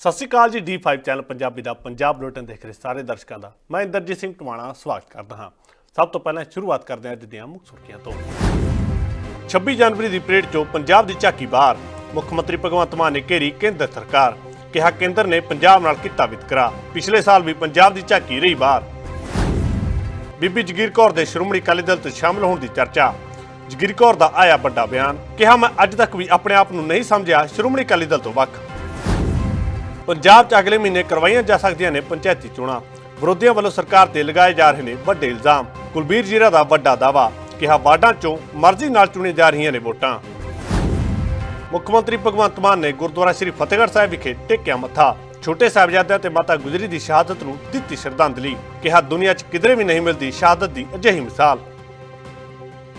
ਸਤਿ ਸ਼੍ਰੀ ਅਕਾਲ ਜੀ D5 channel Punjabi ਦਾ ਪੰਜਾਬ ਬੁਲੇਟਿਨ ਦੇਖ ਰਹੇ ਸਾਰੇ ਦਰਸ਼ਕਾਂ ਦਾ। ਮੈਂ ਇੰਦਰਜੀਤ ਸਿੰਘ ਟਵਾਣਾ, ਸਵਾਗਤ ਕਰਦਾ ਹਾਂ। ਸਭ ਤੋਂ ਪਹਿਲਾਂ ਸ਼ੁਰੂਆਤ ਕਰਦੇ ਹਾਂ ਅੱਜ ਦੀਆਂ ਮੁੱਖ ਸੁਰਖੀਆਂ ਤੋਂ। 26 ਜਨਵਰੀ ਦੀ ਪਰੇਡ 'ਚੋਂ ਪੰਜਾਬ ਦੀ ਝਾਕੀ ਬਾਹਰ। ਮੁੱਖ ਮੰਤਰੀ ਭਗਵੰਤ ਮਾਨ ਨੇ ਘੇਰੀ ਕੇਂਦਰ ਸਰਕਾਰ। ਕਿਹਾ ਕੇਂਦਰ ਨੇ ਪੰਜਾਬ ਨਾਲ ਕੀਤਾ ਵਿਤਕਰਾ। ਪਿਛਲੇ ਸਾਲ ਵੀ ਪੰਜਾਬ ਦੀ ਝਾਕੀ ਰਹੀ ਬਾਹਰ। ਬੀਬੀ ਜਗੀਰ ਕੌਰ ਦੇ ਸ਼੍ਰੋਮਣੀ ਅਕਾਲੀ ਦਲ 'ਚ ਸ਼ਾਮਲ ਹੋਣ ਦੀ ਚਰਚਾ। ਜਗੀਰ ਕੌਰ ਦਾ ਆਇਆ ਵੱਡਾ ਬਿਆਨ। ਕਿਹਾ, ਮੈਂ ਅੱਜ ਤੱਕ ਵੀ ਆਪਣੇ ਆਪ ਨੂੰ ਨਹੀਂ ਸਮਝਿਆ। ਸ਼੍ਰੋਮਣੀ ਅਕਾਲੀ ਦਲ ਤੋਂ ਵੱਖ। ਪੰਜਾਬ 'ਚ ਅਗਲੇ ਮਹੀਨੇ ਕਰਵਾਈਆਂ ਜਾ ਸਕਦੀਆਂ ਨੇ ਪੰਚਾਇਤੀ ਚੋਣਾਂ। ਵਿਰੋਧੀਆਂ ਵੱਲੋਂ ਸਰਕਾਰ ਤੇ ਲਗਾਏ ਜਾ ਰਹੇ ਨੇ ਵੱਡੇ ਇਲਜ਼ਾਮ। ਕੁਲਬੀਰ ਜੀਰਾ ਦਾ ਵੱਡਾ ਦਾਵਾ ਕਿਹਾ ਵਾਰਡਾਂ 'ਚੋਂ ਮਰਜ਼ੀ ਨਾਲ ਚੁਣੀਆਂ ਜਾ ਰਹੀਆਂ ਨੇ ਵੋਟਾਂ। ਮੁੱਖ ਮੰਤਰੀ ਭਗਵੰਤ ਮਾਨ ਨੇ ਗੁਰਦੁਆਰਾ ਸ੍ਰੀ ਫਤਿਹਗੜ੍ਹ ਸਾਹਿਬ ਵਿਖੇ ਟੇਕਿਆ ਮੱਥਾ। ਛੋਟੇ ਸਾਹਿਬਜ਼ਾਦਿਆਂ ਤੇ ਮਾਤਾ ਗੁਜਰੀ ਦੀ ਸ਼ਹਾਦਤ ਨੂੰ ਦਿੱਤੀ ਸ਼ਰਧਾਂਜਲੀ, ਕਿਹਾ ਦੁਨੀਆ 'ਚ ਕਿਧਰੇ ਵੀ ਨਹੀਂ ਮਿਲਦੀ ਸ਼ਹਾਦਤ ਦੀ ਅਜਿਹੀ ਮਿਸਾਲ।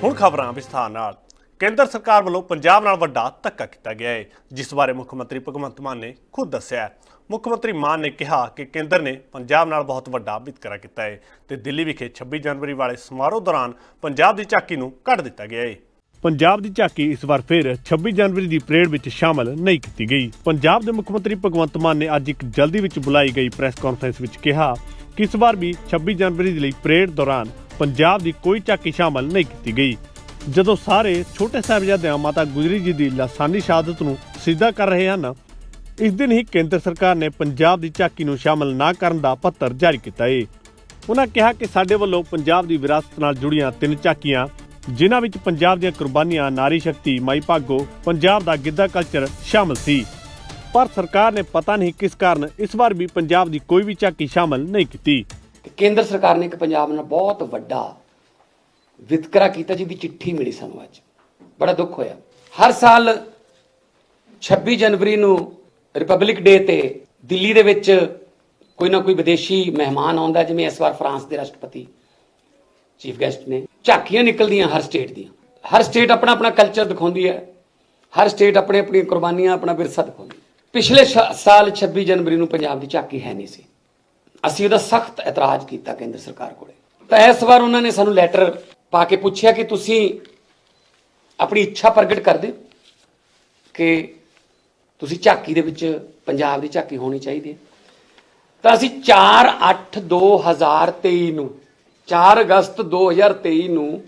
ਹੁਣ ਖਬਰਾਂ ਵਿਸਥਾਰ ਨਾਲ। ਕੇਂਦਰ ਸਰਕਾਰ ਵੱਲੋਂ ਪੰਜਾਬ ਨਾਲ ਵੱਡਾ ਧੱਕਾ ਕੀਤਾ ਗਿਆ ਹੈ, ਜਿਸ ਬਾਰੇ ਮੁੱਖ ਮੰਤਰੀ ਭਗਵੰਤ ਮਾਨ ਨੇ ਖੁਦ ਦੱਸਿਆ ਮੁੱਖ ਮੰਤਰੀ ਮਾਨ ਨੇ ਕਿਹਾ ਕਿ ਕੇਂਦਰ ਨੇ ਪੰਜਾਬ ਨਾਲ ਬਹੁਤ ਵੱਡਾ ਵਿਤਕਰਾ ਕੀਤਾ ਹੈ ਤੇ ਦਿੱਲੀ ਵਿਖੇ 26 ਜਨਵਰੀ ਵਾਲੇ ਸਮਾਰੋਹ ਦੌਰਾਨ ਪੰਜਾਬ ਦੀ ਝਾਕੀ ਨੂੰ ਕੱਢ ਦਿੱਤਾ ਗਿਆ ਹੈ। ਪੰਜਾਬ ਦੀ ਝਾਕੀ ਇਸ ਵਾਰ ਫਿਰ 26 ਜਨਵਰੀ ਦੀ ਪਰੇਡ ਵਿੱਚ ਸ਼ਾਮਲ ਨਹੀਂ ਕੀਤੀ ਗਈ। ਪੰਜਾਬ ਦੇ ਮੁੱਖ ਮੰਤਰੀ ਭਗਵੰਤ ਮਾਨ ਨੇ ਅੱਜ ਇੱਕ ਜਲਦੀ ਵਿੱਚ ਬੁਲਾਈ ਗਈ ਪ੍ਰੈਸ ਕਾਨਫਰੰਸ ਵਿੱਚ ਕਿਹਾ ਕਿ ਇਸ ਵਾਰ ਵੀ 26 ਜਨਵਰੀ ਦੇ ਲਈ ਪਰੇਡ ਦੌਰਾਨ ਪੰਜਾਬ ਦੀ ਕੋਈ ਝਾਕੀ ਸ਼ਾਮਲ ਨਹੀਂ ਕੀਤੀ ਗਈ। ਜਦੋਂ ਸਾਰੇ ਛੋਟੇ ਸਾਹਿਬਜ਼ਾਦਿਆਂ ਮਾਤਾ ਗੁਜਰੀ ਜੀ ਦੀ ਲਾਸਾਨੀ ਸ਼ਹਾਦਤ ਨੂੰ ਸਿੱਧਾ ਕਰ ਰਹੇ ਹਨ, ਇਸ ਦਿਨ ਹੀ ਕੇਂਦਰ ਸਰਕਾਰ ਨੇ ਪੰਜਾਬ ਦੀ ਝਾਕੀ ਨੂੰ ਸ਼ਾਮਲ ਨਾ ਕਰਨ ਦਾ ਪੱਤਰ ਜਾਰੀ ਕੀਤਾ ਹੈ ਉਹਨਾਂ ਕਿਹਾ ਕਿ ਸਾਡੇ ਵੱਲੋਂ ਪੰਜਾਬ ਦੀ ਵਿਰਾਸਤ ਨਾਲ ਜੁੜੀਆਂ ਤਿੰਨ ਝਾਕੀਆਂ, ਜਿਨ੍ਹਾਂ ਵਿੱਚ ਪੰਜਾਬ ਦੀਆਂ ਕੁਰਬਾਨੀਆਂ, ਨਾਰੀ ਸ਼ਕਤੀ, ਮਾਈ ਭਾਗੋ, ਪੰਜਾਬ ਦਾ ਗਿੱਧਾ ਕਲਚਰ ਸ਼ਾਮਲ ਸੀ। ਪਰ ਸਰਕਾਰ ਨੇ ਪਤਾ ਨਹੀਂ ਕਿਸ ਕਾਰਨ ਇਸ ਵਾਰ ਵੀ ਪੰਜਾਬ ਦੀ ਕੋਈ ਵੀ ਝਾਕੀ ਸ਼ਾਮਲ ਨਹੀਂ ਕੀਤੀ। ਕੇਂਦਰ ਸਰਕਾਰ ਨੇ ਇੱਕ ਪੰਜਾਬ ਨਾਲ ਬਹੁਤ ਵੱਡਾ ਵਿਤਕਰਾ ਕੀਤਾ ਜਿਹਦੀ ਚਿੱਠੀ ਮਿਲੀ ਸਾਨੂੰ ਅੱਜ। ਬੜਾ ਦੁੱਖ ਹੋਇਆ। ਹਰ ਸਾਲ 26 ਜਨਵਰੀ ਨੂੰ ਰਿਪਬਲਿਕ ਡੇ ਤੇ ਦਿੱਲੀ ਦੇ ਵਿੱਚ ਕੋਈ ਨਾ ਕੋਈ ਵਿਦੇਸ਼ੀ ਮਹਿਮਾਨ ਆਉਂਦਾ, ਜਿਵੇਂ ਇਸ ਵਾਰ ਫਰਾਂਸ ਦੇ ਰਾਸ਼ਟਰਪਤੀ ਚੀਫ ਗੈਸਟ ਨੇ। ਝਾਕੀਆਂ ਨਿਕਲਦੀਆਂ ਹਰ ਸਟੇਟ ਦੀਆਂ। ਹਰ ਸਟੇਟ ਆਪਣਾ ਆਪਣਾ ਕਲਚਰ ਦਿਖਾਉਂਦੀ ਹੈ। ਹਰ ਸਟੇਟ ਆਪਣੇ ਆਪਣੀਆਂ ਕੁਰਬਾਨੀਆਂ, ਆਪਣਾ ਵਿਰਸਾ ਦਿਖਾਉਂਦੀ ਪਿਛਲੇ ਸ਼- ਸਾਲ 26 ਜਨਵਰੀ ਨੂੰ ਪੰਜਾਬ ਦੀ ਝਾਕੀ ਹੈ ਨਹੀਂ ਸੀ। ਅਸੀਂ ਉਹਦਾ ਸਖਤ ਇਤਰਾਜ਼ ਕੀਤਾ ਕੇਂਦਰ ਸਰਕਾਰ ਕੋਲੇ। ਤਾਂ ਇਸ ਵਾਰ ਉਹਨਾਂ ਨੇ ਸਾਨੂੰ ਲੈਟਰ ਪਾ ਕੇ ਪੁੱਛਿਆ ਕਿ ਤੁਸੀਂ ਆਪਣੀ ਇੱਛਾ ਪ੍ਰਗਟ ਕਰਦੇ ਕਿ ਤੁਸੀਂ ਝਾਕੀ ਦੇ ਵਿੱਚ, ਪੰਜਾਬ ਦੀ ਝਾਕੀ ਹੋਣੀ ਚਾਹੀਦੀ ਹੈ। ਤਾਂ ਅਸੀਂ 4 8 2023 ਨੂੰ 4 ਅਗਸਤ 2023 ਨੂੰ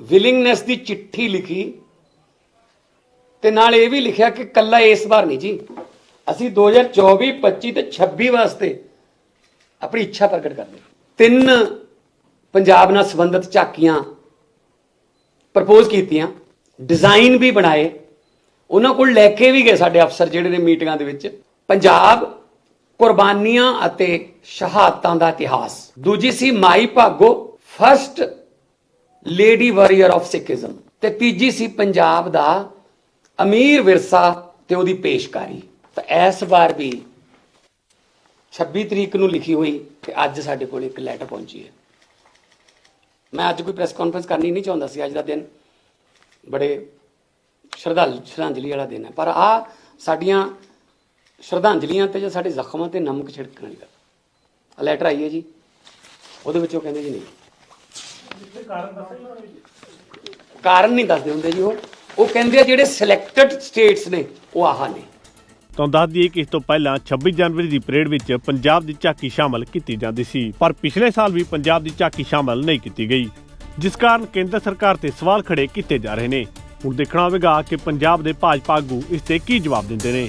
ਵਿਲਿੰਗਨੈਸ ਦੀ ਚਿੱਠੀ ਲਿਖੀ ਤੇ ਨਾਲ ਇਹ ਵੀ ਲਿਖਿਆ ਕਿ ਕੱਲਾ ਇਸ ਵਾਰ ਨਹੀਂ ਜੀ। ਅਸੀਂ 2024 25 ਤੇ 26 ਵਾਸਤੇ ਆਪਣੀ ਇੱਛਾ ਪ੍ਰਗਟ ਕਰਦੇ ਤਿੰਨ ਪੰਜਾਬ ਨਾਲ ਸੰਬੰਧਿਤ ਝਾਕੀਆਂ ਪ੍ਰਪੋਜ਼ ਕੀਤੀਆਂ ਡਿਜ਼ਾਈਨ ਵੀ ਬਣਾਏ। ਉਹਨਾਂ ਕੋਲ ਲੈ ਕੇ ਵੀ ਗਏ ਸਾਡੇ ਅਫਸਰ ਜਿਹੜੇ ਨੇ ਮੀਟਿੰਗਾਂ ਦੇ ਵਿੱਚ। ਪੰਜਾਬ ਕੁਰਬਾਨੀਆਂ ਅਤੇ ਸ਼ਹਾਦਤਾਂ ਦਾ ਇਤਿਹਾਸ। ਦੂਜੀ ਸੀ Mai Bhago first lady warrior of Sikhism ਤੇ ਤੀਜੀ ਸੀ ਪੰਜਾਬ ਦਾ ਅਮੀਰ ਵਿਰਸਾ ਤੇ ਉਹਦੀ ਪੇਸ਼ਕਾਰੀ। ਤਾਂ ਇਸ ਵਾਰ ਵੀ 26 ਤਰੀਕ ਨੂੰ ਲਿਖੀ ਹੋਈ ਤੇ ਅੱਜ ਸਾਡੇ ਕੋਲ ਇੱਕ ਲੈਟਰ ਪਹੁੰਚੀ ਹੈ। ਮੈਂ ਅੱਜ ਕੋਈ ਪ੍ਰੈਸ ਕਾਨਫਰੰਸ ਕਰਨੀ ਨਹੀਂ ਚਾਹੁੰਦਾ ਸੀ, ਅੱਜ ਦਾ ਦਿਨ ਬੜੇ ਸ਼ਰਧਾਲ, ਸ਼ਰਧਾਂਜਲੀ ਵਾਲਾ ਦਿਨ ਹੈ। ਪਰ ਆ ਸਾਡੀਆਂ ਸ਼ਰਧਾਂਜਲੀਆਂ ਤੇ ਜਾਂ ਸਾਡੇ ਜ਼ਖਮਾਂ ਤੇ ਨਮਕ ਛਿੜਕਣ ਵਾਲੀ ਗੱਲ। ਲੈਟਰ ਆਈ ਹੈ ਜੀ। ਉਹਦੇ ਵਿੱਚ ਉਹ ਕਹਿੰਦੇ ਜੀ ਨਹੀਂ। ਕਾਰਨ ਨਹੀਂ ਦੱਸਦੇ ਹੁੰਦੇ ਜੀ ਉਹ। ਉਹ ਕਹਿੰਦੇ ਆ ਜਿਹੜੇ ਸਿਲੈਕਟਡ ਸਟੇਟਸ ਨੇ, ਉਹ ਆਹ ਨੇ। ਤਾਂ ਦੱਸ ਦਈਏ ਕਿ ਇਸ ਤੋਂ ਪਹਿਲਾਂ 26 ਜਨਵਰੀ ਦੀ ਪਰੇਡ ਵਿੱਚ ਪੰਜਾਬ ਦੀ ਝਾਕੀ ਸ਼ਾਮਲ ਕੀਤੀ ਜਾਂਦੀ ਸੀ, ਪਰ ਪਿਛਲੇ ਸਾਲ ਵੀ ਪੰਜਾਬ ਦੀ ਝਾਕੀ ਸ਼ਾਮਲ ਨਹੀਂ ਕੀਤੀ ਗਈ, ਜਿਸ ਕਾਰਨ ਕੇਂਦਰ ਸਰਕਾਰ ਤੇ ਸਵਾਲ ਖੜੇ ਕੀਤੇ ਜਾ ਰਹੇ ਨੇ। ਹੁਣ ਦੇਖਣਾ ਹੋਵੇਗਾ ਕਿ ਪੰਜਾਬ ਦੇ ਭਾਜਪਾ ਆਗੂ ਇਸ ਤੇ ਕੀ ਜਵਾਬ ਦਿੰਦੇ ਨੇ।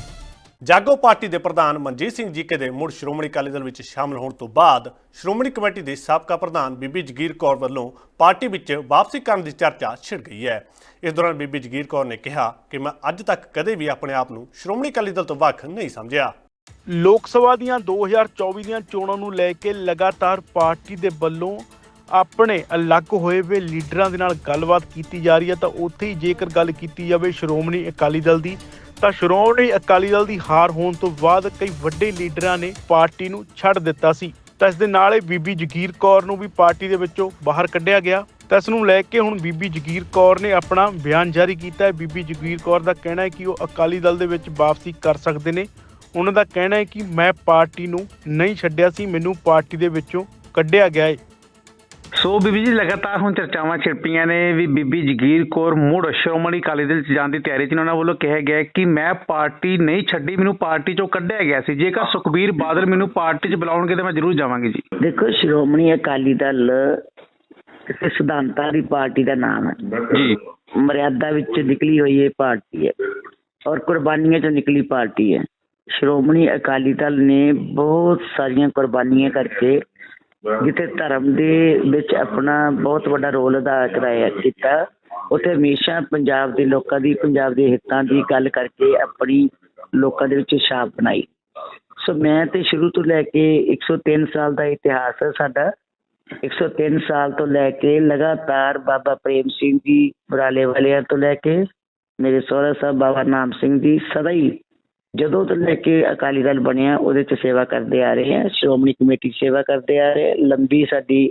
ਜਾਗੋ ਪਾਰਟੀ ਦੇ ਪ੍ਰਧਾਨ ਮਨਜੀਤ ਸਿੰਘ ਜੀਕੇ ਦੇ ਮੁੜ ਸ਼੍ਰੋਮਣੀ ਅਕਾਲੀ ਦਲ ਵਿੱਚ ਸ਼ਾਮਲ ਹੋਣ ਤੋਂ ਬਾਅਦ ਸ਼੍ਰੋਮਣੀ ਕਮੇਟੀ ਦੇ ਸਾਬਕਾ ਪ੍ਰਧਾਨ ਬੀਬੀ ਜਗੀਰ ਕੌਰ ਵੱਲੋਂ ਪਾਰਟੀ ਵਿੱਚ ਵਾਪਸੀ ਕਰਨ ਦੀ ਚਰਚਾ ਛਿੜ ਗਈ ਹੈ। ਇਸ ਦੌਰਾਨ ਬੀਬੀ ਜਗੀਰ ਕੌਰ ਨੇ ਕਿਹਾ ਕਿ ਮੈਂ ਅੱਜ ਤੱਕ ਕਦੇ ਵੀ ਆਪਣੇ ਆਪ ਨੂੰ ਸ਼੍ਰੋਮਣੀ ਅਕਾਲੀ ਦਲ ਤੋਂ ਵੱਖ ਨਹੀਂ ਸਮਝਿਆ। ਲੋਕ ਸਭਾ ਦੀਆਂ 2024 ਦੀਆਂ ਚੋਣਾਂ ਨੂੰ ਲੈ ਕੇ ਲਗਾਤਾਰ ਪਾਰਟੀ ਦੇ ਵੱਲੋਂ ਆਪਣੇ ਅਲੱਗ ਹੋਏ ਵੇ ਲੀਡਰਾਂ ਦੇ ਨਾਲ ਗੱਲਬਾਤ ਕੀਤੀ ਜਾ ਰਹੀ ਹੈ ਤਾਂ ਉੱਥੇ ਹੀ ਜੇਕਰ ਗੱਲ ਕੀਤੀ ਜਾਵੇ ਸ਼੍ਰੋਮਣੀ ਅਕਾਲੀ ਦਲ ਦੀ ਤਾਂ ਸ਼੍ਰੋਮਣੀ ਅਕਾਲੀ ਦਲ ਦੀ ਹਾਰ ਹੋਣ ਤੋਂ ਬਾਅਦ ਕਈ ਵੱਡੇ ਲੀਡਰਾਂ ਨੇ ਪਾਰਟੀ ਨੂੰ ਛੱਡ ਦਿੱਤਾ ਸੀ। ਤਾਂ ਇਸ ਦੇ ਨਾਲ ਹੀ ਬੀਬੀ ਜਗੀਰ ਕੌਰ ਨੂੰ ਵੀ ਪਾਰਟੀ ਦੇ ਵਿੱਚੋਂ ਬਾਹਰ ਕੱਢਿਆ ਗਿਆ। ਤਾਂ ਇਸ ਨੂੰ ਲੈ ਕੇ ਹੁਣ ਬੀਬੀ ਜਗੀਰ ਕੌਰ ਨੇ ਆਪਣਾ ਬਿਆਨ ਜਾਰੀ ਕੀਤਾ। ਹੈ ਬੀਬੀ ਜਗੀਰ ਕੌਰ ਦਾ ਕਹਿਣਾ ਹੈ ਕਿ ਉਹ ਅਕਾਲੀ ਦਲ ਦੇ ਵਿੱਚ ਵਾਪਸੀ ਕਰ ਸਕਦੇ ਨੇ। ਉਹਨਾਂ ਦਾ ਕਹਿਣਾ ਹੈ ਕਿ ਮੈਂ ਪਾਰਟੀ ਨੂੰ ਨਹੀਂ ਛੱਡਿਆ ਸੀ, ਮੈਨੂੰ ਪਾਰਟੀ ਦੇ ਵਿੱਚੋਂ ਕੱਢਿਆ ਗਿਆ ਹੈ ਸੋ ਬੀਬੀ ਜੀ ਲਗਾਤਾਰ ਹੁਣ ਚਰਚਾਵਾਂ ਛਿੜਪੀਆਂ ਨੇ ਵੀ ਬੀਬੀ ਜਗੀਰ ਕੌਰ ਮੁੜ ਸ਼੍ਰੋਮਣੀ ਅਕਾਲੀ ਦਲ ਚ ਜਾਣ ਦੀ ਤਿਆਰੀ 'ਚ ਨੇ। ਉਹਨਾਂ ਵੱਲੋਂ ਕਿਹਾ ਗਿਆ ਕਿ ਮੈਂ ਪਾਰਟੀ ਨਹੀਂ ਛੱਡੀ ਮੈਨੂੰ ਪਾਰਟੀ ਚੋਂ ਕੱਢਿਆ ਗਿਆ ਸੀ। ਜੇਕਰ ਸੁਖਬੀਰ ਬਾਦਲ ਮੈਨੂੰ ਪਾਰਟੀ 'ਚ ਬੁਲਾਉਣਗੇ ਤਾਂ ਮੈਂ ਜ਼ਰੂਰ ਜਾਵਾਂਗੀ ਜੀ। ਦੇਖੋ ਸ਼੍ਰੋਮਣੀ ਅਕਾਲੀ ਦਲ ਕਿਸੇ ਸਿਧਾਂਤਾਂ ਦੀ ਪਾਰਟੀ ਦਾ ਨਾਮ ਹੈ। ਜੀ। ਮਰਿਆਦਾ ਵਿੱਚ ਨਿਕਲੀ ਹੋਈ ਇਹ ਪਾਰਟੀ ਹੈ ਔਰ ਕੁਰਬਾਨੀਆਂ ਚੋਂ ਨਿਕਲੀ ਪਾਰਟੀ ਹੈ। ਸ਼੍ਰੋਮਣੀ ਅਕਾਲੀ ਦਲ ਨੇ ਬਹੁਤ ਸਾਰੀਆਂ ਕੁਰਬਾਨੀਆਂ ਕਰਕੇ ਜਿੱਥੇ ਧਰਮ ਦੇ ਵਿੱਚ ਆਪਣਾ ਬਹੁਤ ਵੱਡਾ ਰੋਲ ਅਦਾ ਕਰਾਇਆ, ਕੀਤਾ। ਉੱਥੇ ਹਮੇਸ਼ਾ ਪੰਜਾਬ ਦੇ ਲੋਕਾਂ ਦੀ, ਪੰਜਾਬ ਦੇ ਹਿੱਤਾਂ ਦੀ ਗੱਲ ਕਰਕੇ ਆਪਣੀ ਲੋਕਾਂ ਦੇ ਵਿੱਚ ਛਾਪ ਬਣਾਈ। ਸੋ ਮੈਂ ਤੇ ਸ਼ੁਰੂ ਤੋਂ ਲੈ ਕੇ 103 ਸਾਲ ਦਾ ਇਤਿਹਾਸ ਹੈ ਸਾਡਾ। 103 ਸਾਲ ਤੋਂ ਲੈ ਕੇ ਲਗਾਤਾਰ ਬਾਬਾ ਪ੍ਰੇਮ ਸਿੰਘ ਜੀ ਬਰਾਲੇ ਵਾਲਿਆਂ ਤੋਂ ਲੈ ਕੇ ਮੇਰੇ ਸੋਹਰਾ ਸਾਹਿਬ ਬਾਬਾ ਨਾਮ ਸਿੰਘ ਜੀ, ਸਦਾ ਹੀ ਜਦੋਂ ਤੋਂ ਲੈ ਕੇ ਅਕਾਲੀ ਦਲ ਬਣਿਆ ਉਹਦੇ ਚ ਸੇਵਾ ਕਰਦੇ ਆ ਰਹੇ ਹਾਂ ਸ਼੍ਰੋਮਣੀ ਕਮੇਟੀ ਸੇਵਾ ਕਰਦੇ ਆ ਰਹੇ। ਲੰਬੀ ਸਾਡੀ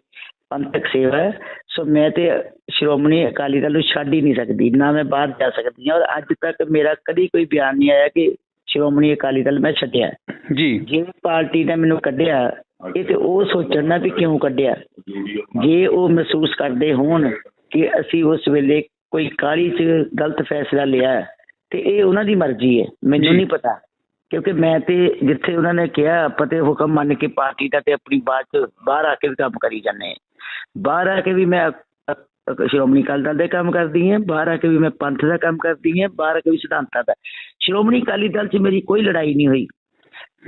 ਪੰਥਕ ਸੇਵਾ ਸੋ ਮੈਂ ਤੇ ਸ਼੍ਰੋਮਣੀ ਅਕਾਲੀ ਦਲ ਨੂੰ ਛੱਡ ਹੀ ਨਹੀਂ ਸਕਦੀ ਨਾ ਮੈਂ ਬਾਹਰ ਜਾ ਸਕਦੀ ਹਾਂ ਔਰ ਅੱਜ ਤੱਕ ਮੇਰਾ ਕਦੀ ਕੋਈ ਬਿਆਨ ਨਹੀਂ ਆਇਆ ਕਿ ਸ਼੍ਰੋਮਣੀ ਅਕਾਲੀ ਦਲ ਮੈਂ ਛੱਡਿਆ ਜੀ ਜੇ ਪਾਰਟੀ ਨੇ ਮੈਨੂੰ ਕੱਢਿਆ ਇਹ ਤੇ ਉਹ ਸੋਚਣ ਨਾ ਵੀ ਕਿਉਂ ਕੱਢਿਆ ਜੇ ਉਹ ਮਹਿਸੂਸ ਕਰਦੇ ਹੋਣ ਕਿ ਅਸੀਂ ਉਸ ਵੇਲੇ ਕੋਈ ਕਾਹਲੀ 'ਚ ਗਲਤ ਫੈਸਲਾ ਲਿਆ ਹੈ, ਤੇ ਇਹ ਉਹਨਾਂ ਦੀ ਮਰਜ਼ੀ ਹੈ ਮੈਨੂੰ। ਨਹੀਂ ਪਤਾ। ਕਿਉਂਕਿ ਮੈਂ ਤੇ ਜਿੱਥੇ ਉਹਨਾਂ ਨੇ ਕਿਹਾ ਆਪਾਂ ਤੇ ਹੁਕਮ ਮੰਨ ਕੇ ਪਾਰਟੀ ਦਾ ਤੇ ਆਪਣੀ ਬਾਤ 'ਚ ਬਾਹਰ ਆ ਕੇ ਵੀ ਕੰਮ ਕਰੀ ਜਾਂਦੇ ਬਾਹਰ ਆ ਕੇ ਵੀ ਮੈਂ ਸ਼੍ਰੋਮਣੀ ਅਕਾਲੀ ਦਲ ਦੇ ਕੰਮ ਕਰਦੀ ਹਾਂ ਬਾਹਰ ਆ ਕੇ ਵੀ ਮੈਂ ਪੰਥ ਦਾ ਕੰਮ ਕਰਦੀ ਹਾਂ ਬਾਹਰ ਆ ਕੇ ਵੀ ਸਿਧਾਂਤਾਂ ਦਾ। ਸ਼੍ਰੋਮਣੀ ਅਕਾਲੀ ਦਲ 'ਚ ਮੇਰੀ ਕੋਈ ਲੜਾਈ ਨਹੀਂ ਹੋਈ।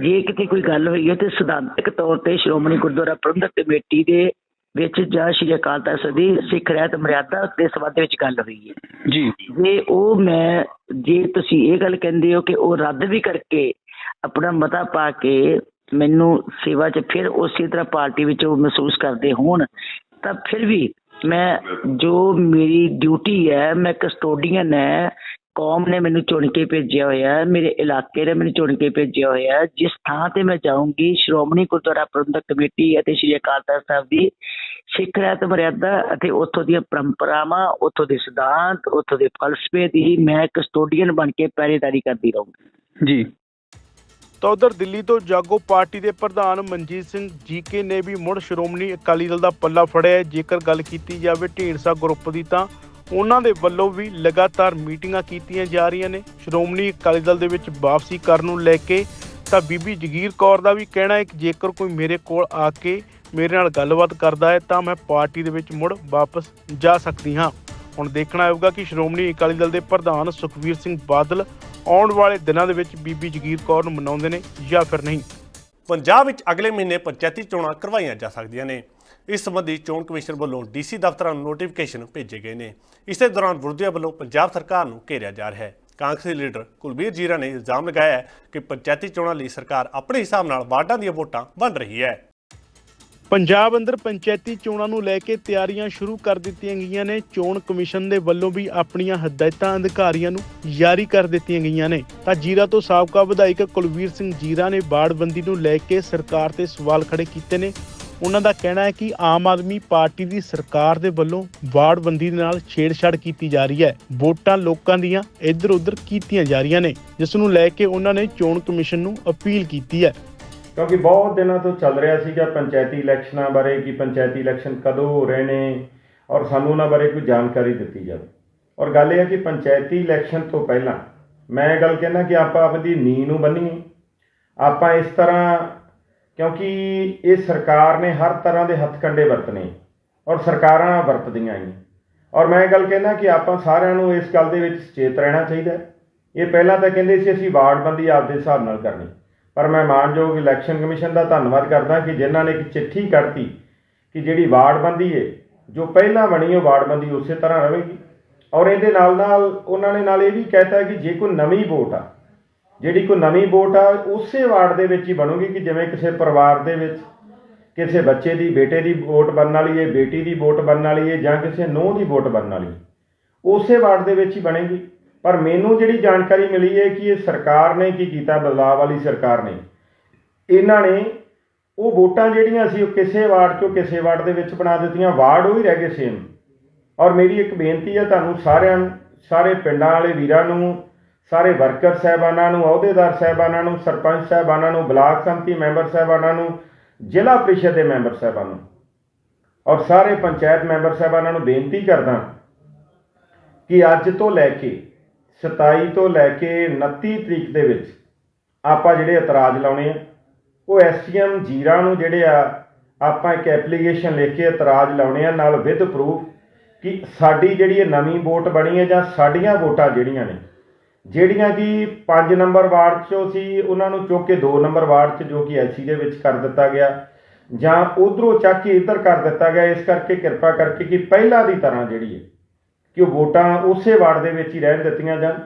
ਜੇ ਕਿਤੇ ਕੋਈ ਗੱਲ ਹੋਈ ਹੈ ਤੇ ਸਿਧਾਂਤਕ ਤੌਰ ਤੇ ਸ਼੍ਰੋਮਣੀ ਗੁਰਦੁਆਰਾ ਪ੍ਰਬੰਧਕ ਕਮੇਟੀ ਦੇ ਵਿੱਚ ਜਾਂ ਸ਼੍ਰੀ ਅਕਾਲ ਤਖਤ ਸਾਹਿਬ ਦੀ ਸਿੱਖ ਰਹਿਤ ਮਰਿਆਦਾ ਦੇ ਸੰਬੰਧ ਵਿੱਚ ਗੱਲ ਹੋਈ ਹੈ। ਜੀ। ਜੇ ਉਹ ਮੈਂ ਜੇ ਤੁਸੀਂ ਇਹ ਗੱਲ ਕਹਿੰਦੇ ਹੋ ਕਿ ਉਹ ਰੱਦ ਵੀ ਕਰਕੇ ਆਪਣਾ ਮਤਾ ਪਾ ਕੇ ਮੈਨੂੰ ਸੇਵਾ 'ਚ ਫਿਰ ਉਸੇ ਤਰ੍ਹਾਂ ਪਾਰਟੀ ਵਿੱਚ ਉਹ ਮਹਿਸੂਸ ਕਰਦੇ ਹੋਣ ਤਾਂ ਫਿਰ ਵੀ ਮੈਂ ਜੋ ਮੇਰੀ ਡਿਊਟੀ ਹੈ ਮੈਂ ਕਸਟੋਡੀਅਨ ਹੈ ਕੌਮ ਨੇ ਮੈਨੂੰ ਚੁਣ ਕੇ ਭੇਜਿਆ ਹੋਇਆ ਹੈ ਮੇਰੇ ਇਲਾਕੇ ਨੇ ਮੈਨੂੰ ਚੁਣ ਕੇ ਭੇਜਿਆ ਹੋਇਆ ਹੈ ਜਿਸ ਥਾਂ ਤੇ ਮੈਂ ਜਾਊਂਗੀ ਸ਼੍ਰੋਮਣੀ ਗੁਰਦੁਆਰਾ ਪ੍ਰਬੰਧਕ ਕਮੇਟੀ ਅਤੇ ਸ਼੍ਰੀ ਅਕਾਲ ਤਖਤ ਸਾਹਿਬ ਦੀ ਸਿੱਖ ਰਹਿਤ ਮਰਿਆਦਾ ਅਤੇ ਉੱਥੋਂ ਦੀਆਂ ਪਰੰਪਰਾਵਾਂ ਉੱਥੋਂ ਦੇ ਸਿਧਾਂਤ ਉੱਥੋਂ ਦੇ ਫਲਸਫੇ ਦੀ ਮੈਂ ਕਸਟੋਡੀਅਨ ਬਣ ਕੇ ਪਹਿਰੇਦਾਰੀ ਕਰਦੀ ਰਹੂੰਗੀ। ਜੀ। ਤਾਂ ਉਧਰ ਦਿੱਲੀ ਤੋਂ ਜਾਗੋ ਪਾਰਟੀ ਦੇ ਪ੍ਰਧਾਨ ਮਨਜੀਤ ਸਿੰਘ ਜੀਕੇ ਨੇ ਵੀ ਮੁੜ ਸ਼੍ਰੋਮਣੀ ਅਕਾਲੀ ਦਲ ਦਾ ਪੱਲਾ ਫੜਿਆ ਹੈ। ਜੇਕਰ ਗੱਲ ਕੀਤੀ ਜਾਵੇ ਢੀਂਡਸਾ ਗਰੁੱਪ ਦੀ ਤਾਂ ਉਹਨਾਂ ਦੇ ਵੱਲੋਂ ਵੀ ਲਗਾਤਾਰ ਮੀਟਿੰਗਾਂ ਕੀਤੀਆਂ ਜਾ ਰਹੀਆਂ ਨੇ। ਸ਼੍ਰੋਮਣੀ ਅਕਾਲੀ ਦਲ ਦੇ ਵਿੱਚ ਵਾਪਸੀ ਕਰਨ ਨੂੰ ਲੈ ਕੇ ਤਾਂ ਬੀਬੀ ਜਗੀਰ ਕੌਰ ਦਾ ਵੀ ਕਹਿਣਾ ਹੈ ਕਿ ਜੇਕਰ ਕੋਈ ਮੇਰੇ ਕੋਲ ਆ ਕੇ ਮੇਰੇ ਨਾਲ ਗੱਲਬਾਤ ਕਰਦਾ ਹੈ ਤਾਂ ਮੈਂ ਪਾਰਟੀ ਦੇ ਵਿੱਚ ਮੁੜ ਵਾਪਸ ਜਾ ਸਕਦੀ ਹਾਂ। ਹੁਣ ਦੇਖਣਾ ਹੋਊਗਾ ਕਿ ਸ਼੍ਰੋਮਣੀ ਅਕਾਲੀ ਦਲ ਦੇ ਪ੍ਰਧਾਨ ਸੁਖਵੀਰ ਸਿੰਘ ਬਾਦਲ ਆਉਣ ਵਾਲੇ ਦਿਨਾਂ ਦੇ ਵਿੱਚ ਬੀਬੀ ਜਗੀਰ ਕੌਰ ਨੂੰ ਮਨਾਉਂਦੇ ਨੇ ਜਾਂ ਫਿਰ ਨਹੀਂ। ਪੰਜਾਬ ਵਿੱਚ ਅਗਲੇ ਮਹੀਨੇ ਪੰਚਾਇਤੀ ਚੋਣਾਂ ਕਰਵਾਈਆਂ ਜਾ ਸਕਦੀਆਂ ਨੇ। ਇਸ ਸੰਬੰਧੀ ਚੋਣ ਕਮਿਸ਼ਨ ਵੱਲੋਂ ਡੀਸੀ ਦਫ਼ਤਰਾਂ ਨੂੰ ਨੋਟੀਫਿਕੇਸ਼ਨ ਭੇਜੇ ਗਏ ਨੇ। ਇਸੇ ਦੌਰਾਨ ਵਿਰੋਧੀਆਂ ਵੱਲੋਂ ਪੰਜਾਬ ਸਰਕਾਰ ਨੂੰ ਘੇਰਿਆ ਜਾ ਰਿਹਾ ਹੈ। ਕਾਂਗਰਸੀ ਲੀਡਰ ਕੁਲਬੀਰ ਜੀਰਾ ਨੇ ਇਲਜ਼ਾਮ ਲਗਾਇਆ ਕਿ ਪੰਚਾਇਤੀ ਚੋਣਾਂ ਲਈ ਸਰਕਾਰ ਆਪਣੇ ਹਿਸਾਬ ਨਾਲ ਵਾਰਡਾਂ ਦੀਆਂ ਵੋਟਾਂ ਵੰਡ ਰਹੀ ਹੈ। ਪੰਜਾਬ ਅੰਦਰ ਪੰਚਾਇਤੀ ਚੋਣਾਂ ਨੂੰ ਲੈ ਕੇ ਤਿਆਰੀਆਂ ਸ਼ੁਰੂ ਕਰ ਦਿੱਤੀਆਂ ਗਈਆਂ ਨੇ। ਚੋਣ ਕਮਿਸ਼ਨ ਦੇ ਵੱਲੋਂ ਵੀ ਆਪਣੀਆਂ ਹਦਾਇਤਾਂ ਅਧਿਕਾਰੀਆਂ ਨੂੰ ਜਾਰੀ ਕਰ ਦਿੱਤੀਆਂ ਗਈਆਂ ਨੇ। ਤਾਂ ਜੀਰਾ ਤੋਂ ਸਾਬਕਾ ਵਿਧਾਇਕ ਕੁਲਵੀਰ ਸਿੰਘ ਜੀਰਾ ਨੇ ਬਾੜਬੰਦੀ ਨੂੰ ਲੈ ਕੇ ਸਰਕਾਰ ਤੇ ਸਵਾਲ ਖੜੇ ਕੀਤੇ ਨੇ। ਉਹਨਾਂ ਦਾ ਕਹਿਣਾ ਹੈ ਕਿ ਆਮ ਆਦਮੀ ਪਾਰਟੀ ਦੀ ਸਰਕਾਰ ਦੇ ਵੱਲੋਂ ਬਾੜਬੰਦੀ ਦੇ ਨਾਲ ਛੇੜਛਾੜ ਕੀਤੀ ਜਾ ਰਹੀ ਹੈ। ਵੋਟਾਂ ਲੋਕਾਂ ਦੀਆਂ ਇੱਧਰ ਉੱਧਰ ਕੀਤੀਆਂ ਜਾ ਰਹੀਆਂ ਨੇ। ਜਿਸ ਨੂੰ ਲੈ ਕੇ ਉਹਨਾਂ ਨੇ ਚੋਣ ਕਮਿਸ਼ਨ ਨੂੰ ਅਪੀਲ ਕੀਤੀ ਹੈ। ਕਿਉਂਕਿ ਬਹੁਤ ਦਿਨਾਂ ਤੋਂ ਚੱਲ ਰਿਹਾ ਸੀਗਾ ਪੰਚਾਇਤੀ ਇਲੈਕਸ਼ਨਾਂ ਬਾਰੇ ਕਿ ਪੰਚਾਇਤੀ ਇਲੈਕਸ਼ਨ ਕਦੋਂ ਹੋ ਰਹੇ ਨੇ ਔਰ ਸਾਨੂੰ ਉਹਨਾਂ ਬਾਰੇ ਕੋਈ ਜਾਣਕਾਰੀ ਦਿੱਤੀ ਜਾਵੇ। ਔਰ ਗੱਲ ਇਹ ਹੈ ਕਿ ਪੰਚਾਇਤੀ ਇਲੈਕਸ਼ਨ ਤੋਂ ਪਹਿਲਾਂ ਮੈਂ ਇਹ ਗੱਲ ਕਹਿੰਦਾ ਕਿ ਆਪਾਂ ਆਪਦੀ ਨੀਂਹ ਨੂੰ ਬੰਨੀਏ। ਆਪਾਂ ਇਸ ਤਰ੍ਹਾਂ, ਕਿਉਂਕਿ ਇਹ ਸਰਕਾਰ ਨੇ ਹਰ ਤਰ੍ਹਾਂ ਦੇ ਹੱਥਕੰਡੇ ਵਰਤਨੇ ਔਰ ਸਰਕਾਰਾਂ ਵਰਤਦੀਆਂ ਹੀ। ਔਰ ਮੈਂ ਇਹ ਗੱਲ ਕਹਿੰਦਾ ਕਿ ਆਪਾਂ ਸਾਰਿਆਂ ਨੂੰ ਇਸ ਗੱਲ ਦੇ ਵਿੱਚ ਸੁਚੇਤ ਰਹਿਣਾ ਚਾਹੀਦਾ ਇਹ ਪਹਿਲਾਂ ਤਾਂ ਕਹਿੰਦੇ ਸੀ ਅਸੀਂ ਵਾਰਡਬੰਦੀ ਆਪਦੇ ਹਿਸਾਬ ਨਾਲ ਕਰਨੀ। ਪਰ ਮੈਂ ਮਾਨਯੋਗ ਇਲੈਕਸ਼ਨ ਕਮਿਸ਼ਨ ਦਾ ਧੰਨਵਾਦ ਕਰਦਾ ਕਿ ਜਿਨ੍ਹਾਂ ਨੇ ਇੱਕ ਚਿੱਠੀ ਕੱਢਤੀ ਕਿ ਜਿਹੜੀ ਵਾਰਡਬੰਦੀ ਹੈ ਜੋ ਪਹਿਲਾਂ ਬਣੀ ਉਹ ਵਾਰਡਬੰਦੀ ਉਸੇ ਤਰ੍ਹਾਂ ਰਹੇਗੀ। ਔਰ ਇਹਦੇ ਨਾਲ ਨਾਲ ਉਹਨਾਂ ਨੇ ਨਾਲ ਇਹ ਵੀ ਕਹਿਤਾ ਕਿ ਜੇ ਕੋਈ ਨਵੀਂ ਵੋਟ ਆ, ਜਿਹੜੀ ਕੋਈ ਨਵੀਂ ਵੋਟ ਆ, ਉਸੇ ਵਾਰਡ ਦੇ ਵਿੱਚ ਹੀ ਬਣੂਗੀ ਕਿ ਜਿਵੇਂ ਕਿਸੇ ਪਰਿਵਾਰ ਦੇ ਵਿੱਚ, ਕਿਸੇ ਬੱਚੇ ਦੀ, ਬੇਟੇ ਦੀ ਵੋਟ ਬਣਨ ਵਾਲੀ ਹੈ ਬੇਟੀ ਦੀ ਵੋਟ ਬਣਨ ਵਾਲੀ ਹੈ ਜਾਂ ਕਿਸੇ ਨੂੰਹ ਦੀ ਵੋਟ ਬਣਨ ਵਾਲੀ ਉਸੇ ਵਾਰਡ ਦੇ ਵਿੱਚ ਹੀ ਬਣੇਗੀ। ਪਰ ਮੈਨੂੰ ਜਿਹੜੀ ਜਾਣਕਾਰੀ ਮਿਲੀ ਹੈ ਕਿ ਇਹ ਸਰਕਾਰ ਨੇ ਕੀ ਕੀਤਾ ਬਦਲਾਅ ਵਾਲੀ ਸਰਕਾਰ ਨੇ, ਇਹਨਾਂ ਨੇ ਉਹ ਵੋਟਾਂ ਜਿਹੜੀਆਂ ਸੀ ਉਹ ਕਿਸੇ ਵਾਰਡ ਚੋਂ ਕਿਸੇ ਵਾਰਡ ਦੇ ਵਿੱਚ ਬਣਾ ਦਿੱਤੀਆਂ, ਵਾਰਡ ਉਹ ਹੀ ਰਹਿ ਗਏ ਸੇਮ ਔਰ ਮੇਰੀ ਇੱਕ ਬੇਨਤੀ ਹੈ ਤੁਹਾਨੂੰ ਸਾਰਿਆਂ ਸਾਰੇ ਪਿੰਡਾਂ ਵਾਲੇ ਵੀਰਾਂ ਨੂੰ, ਸਾਰੇ ਵਰਕਰ ਸਹਿਬਾਨਾਂ ਨੂੰ, ਅਹੁਦੇਦਾਰ ਸਹਿਬਾਨਾਂ ਨੂੰ, ਸਰਪੰਚ ਸਹਿਬਾਨਾਂ ਨੂੰ, ਬਲਾਕ ਸੰਮਤੀ ਮੈਂਬਰ ਸਹਿਬਾਨਾਂ ਨੂੰ, ਜ਼ਿਲ੍ਹਾ ਪ੍ਰੀਸ਼ਦ ਦੇ ਮੈਂਬਰ ਸਹਿਬਾਨਾਂ ਨੂੰ, ਔਰ ਸਾਰੇ ਪੰਚਾਇਤ ਮੈਂਬਰ ਸਾਹਿਬਾਨਾਂ ਨੂੰ ਬੇਨਤੀ ਕਰਦਾ ਕਿ ਅੱਜ ਤੋਂ ਲੈ ਕੇ 27 ਤੋਂ ਲੈ ਕੇ 29 ਤਰੀਕ ਦੇ ਵਿੱਚ ਆਪਾਂ ਜਿਹੜੇ ਇਤਰਾਜ਼ ਲਾਉਣੇ ਆ, ਉਹ ਐਸਟੀਐਮ ਜੀਰਾ ਨੂੰ ਜਿਹੜੇ ਆ, ਆਪਾਂ ਇੱਕ ਐਪਲੀਕੇਸ਼ਨ ਲਿਖ ਕੇ ਇਤਰਾਜ਼ ਲਾਉਣੇ ਆ ਨਾਲ ਵਿਦ ਪ੍ਰੂਫ ਕਿ ਸਾਡੀ ਜਿਹੜੀ ਇਹ ਨਵੀਂ ਵੋਟ ਬਣੀ ਹੈ ਜਾਂ ਸਾਡੀਆਂ ਵੋਟਾਂ ਜਿਹੜੀਆਂ ਨੇ, ਜਿਹੜੀਆਂ ਕਿ 5 ਨੰਬਰ ਵਾਰਡ 'ਚੋਂ ਸੀ, ਉਹਨਾਂ ਨੂੰ ਚੁੱਕ ਕੇ 2 ਨੰਬਰ ਵਾਰਡ 'ਚ ਜੋ ਕਿ ਐਲਸੀ ਦੇ ਵਿੱਚ ਕਰ ਦਿੱਤਾ ਗਿਆ, ਜਾਂ ਉਧਰੋਂ ਚੱਕ ਕੇ ਇੱਧਰ ਕਰ ਦਿੱਤਾ ਗਿਆ, ਇਸ ਕਰਕੇ ਕਿਰਪਾ ਕਰਕੇ ਕਿ ਪਹਿਲਾਂ ਦੀ ਤਰ੍ਹਾਂ ਜਿਹੜੀ ਹੈ ਕਿ ਉਹ ਵੋਟਾਂ ਉਸੇ ਵਾਰਡ ਦੇ ਵਿੱਚ ਹੀ ਰਹਿਣ ਦਿੱਤੀਆਂ ਜਾਣ।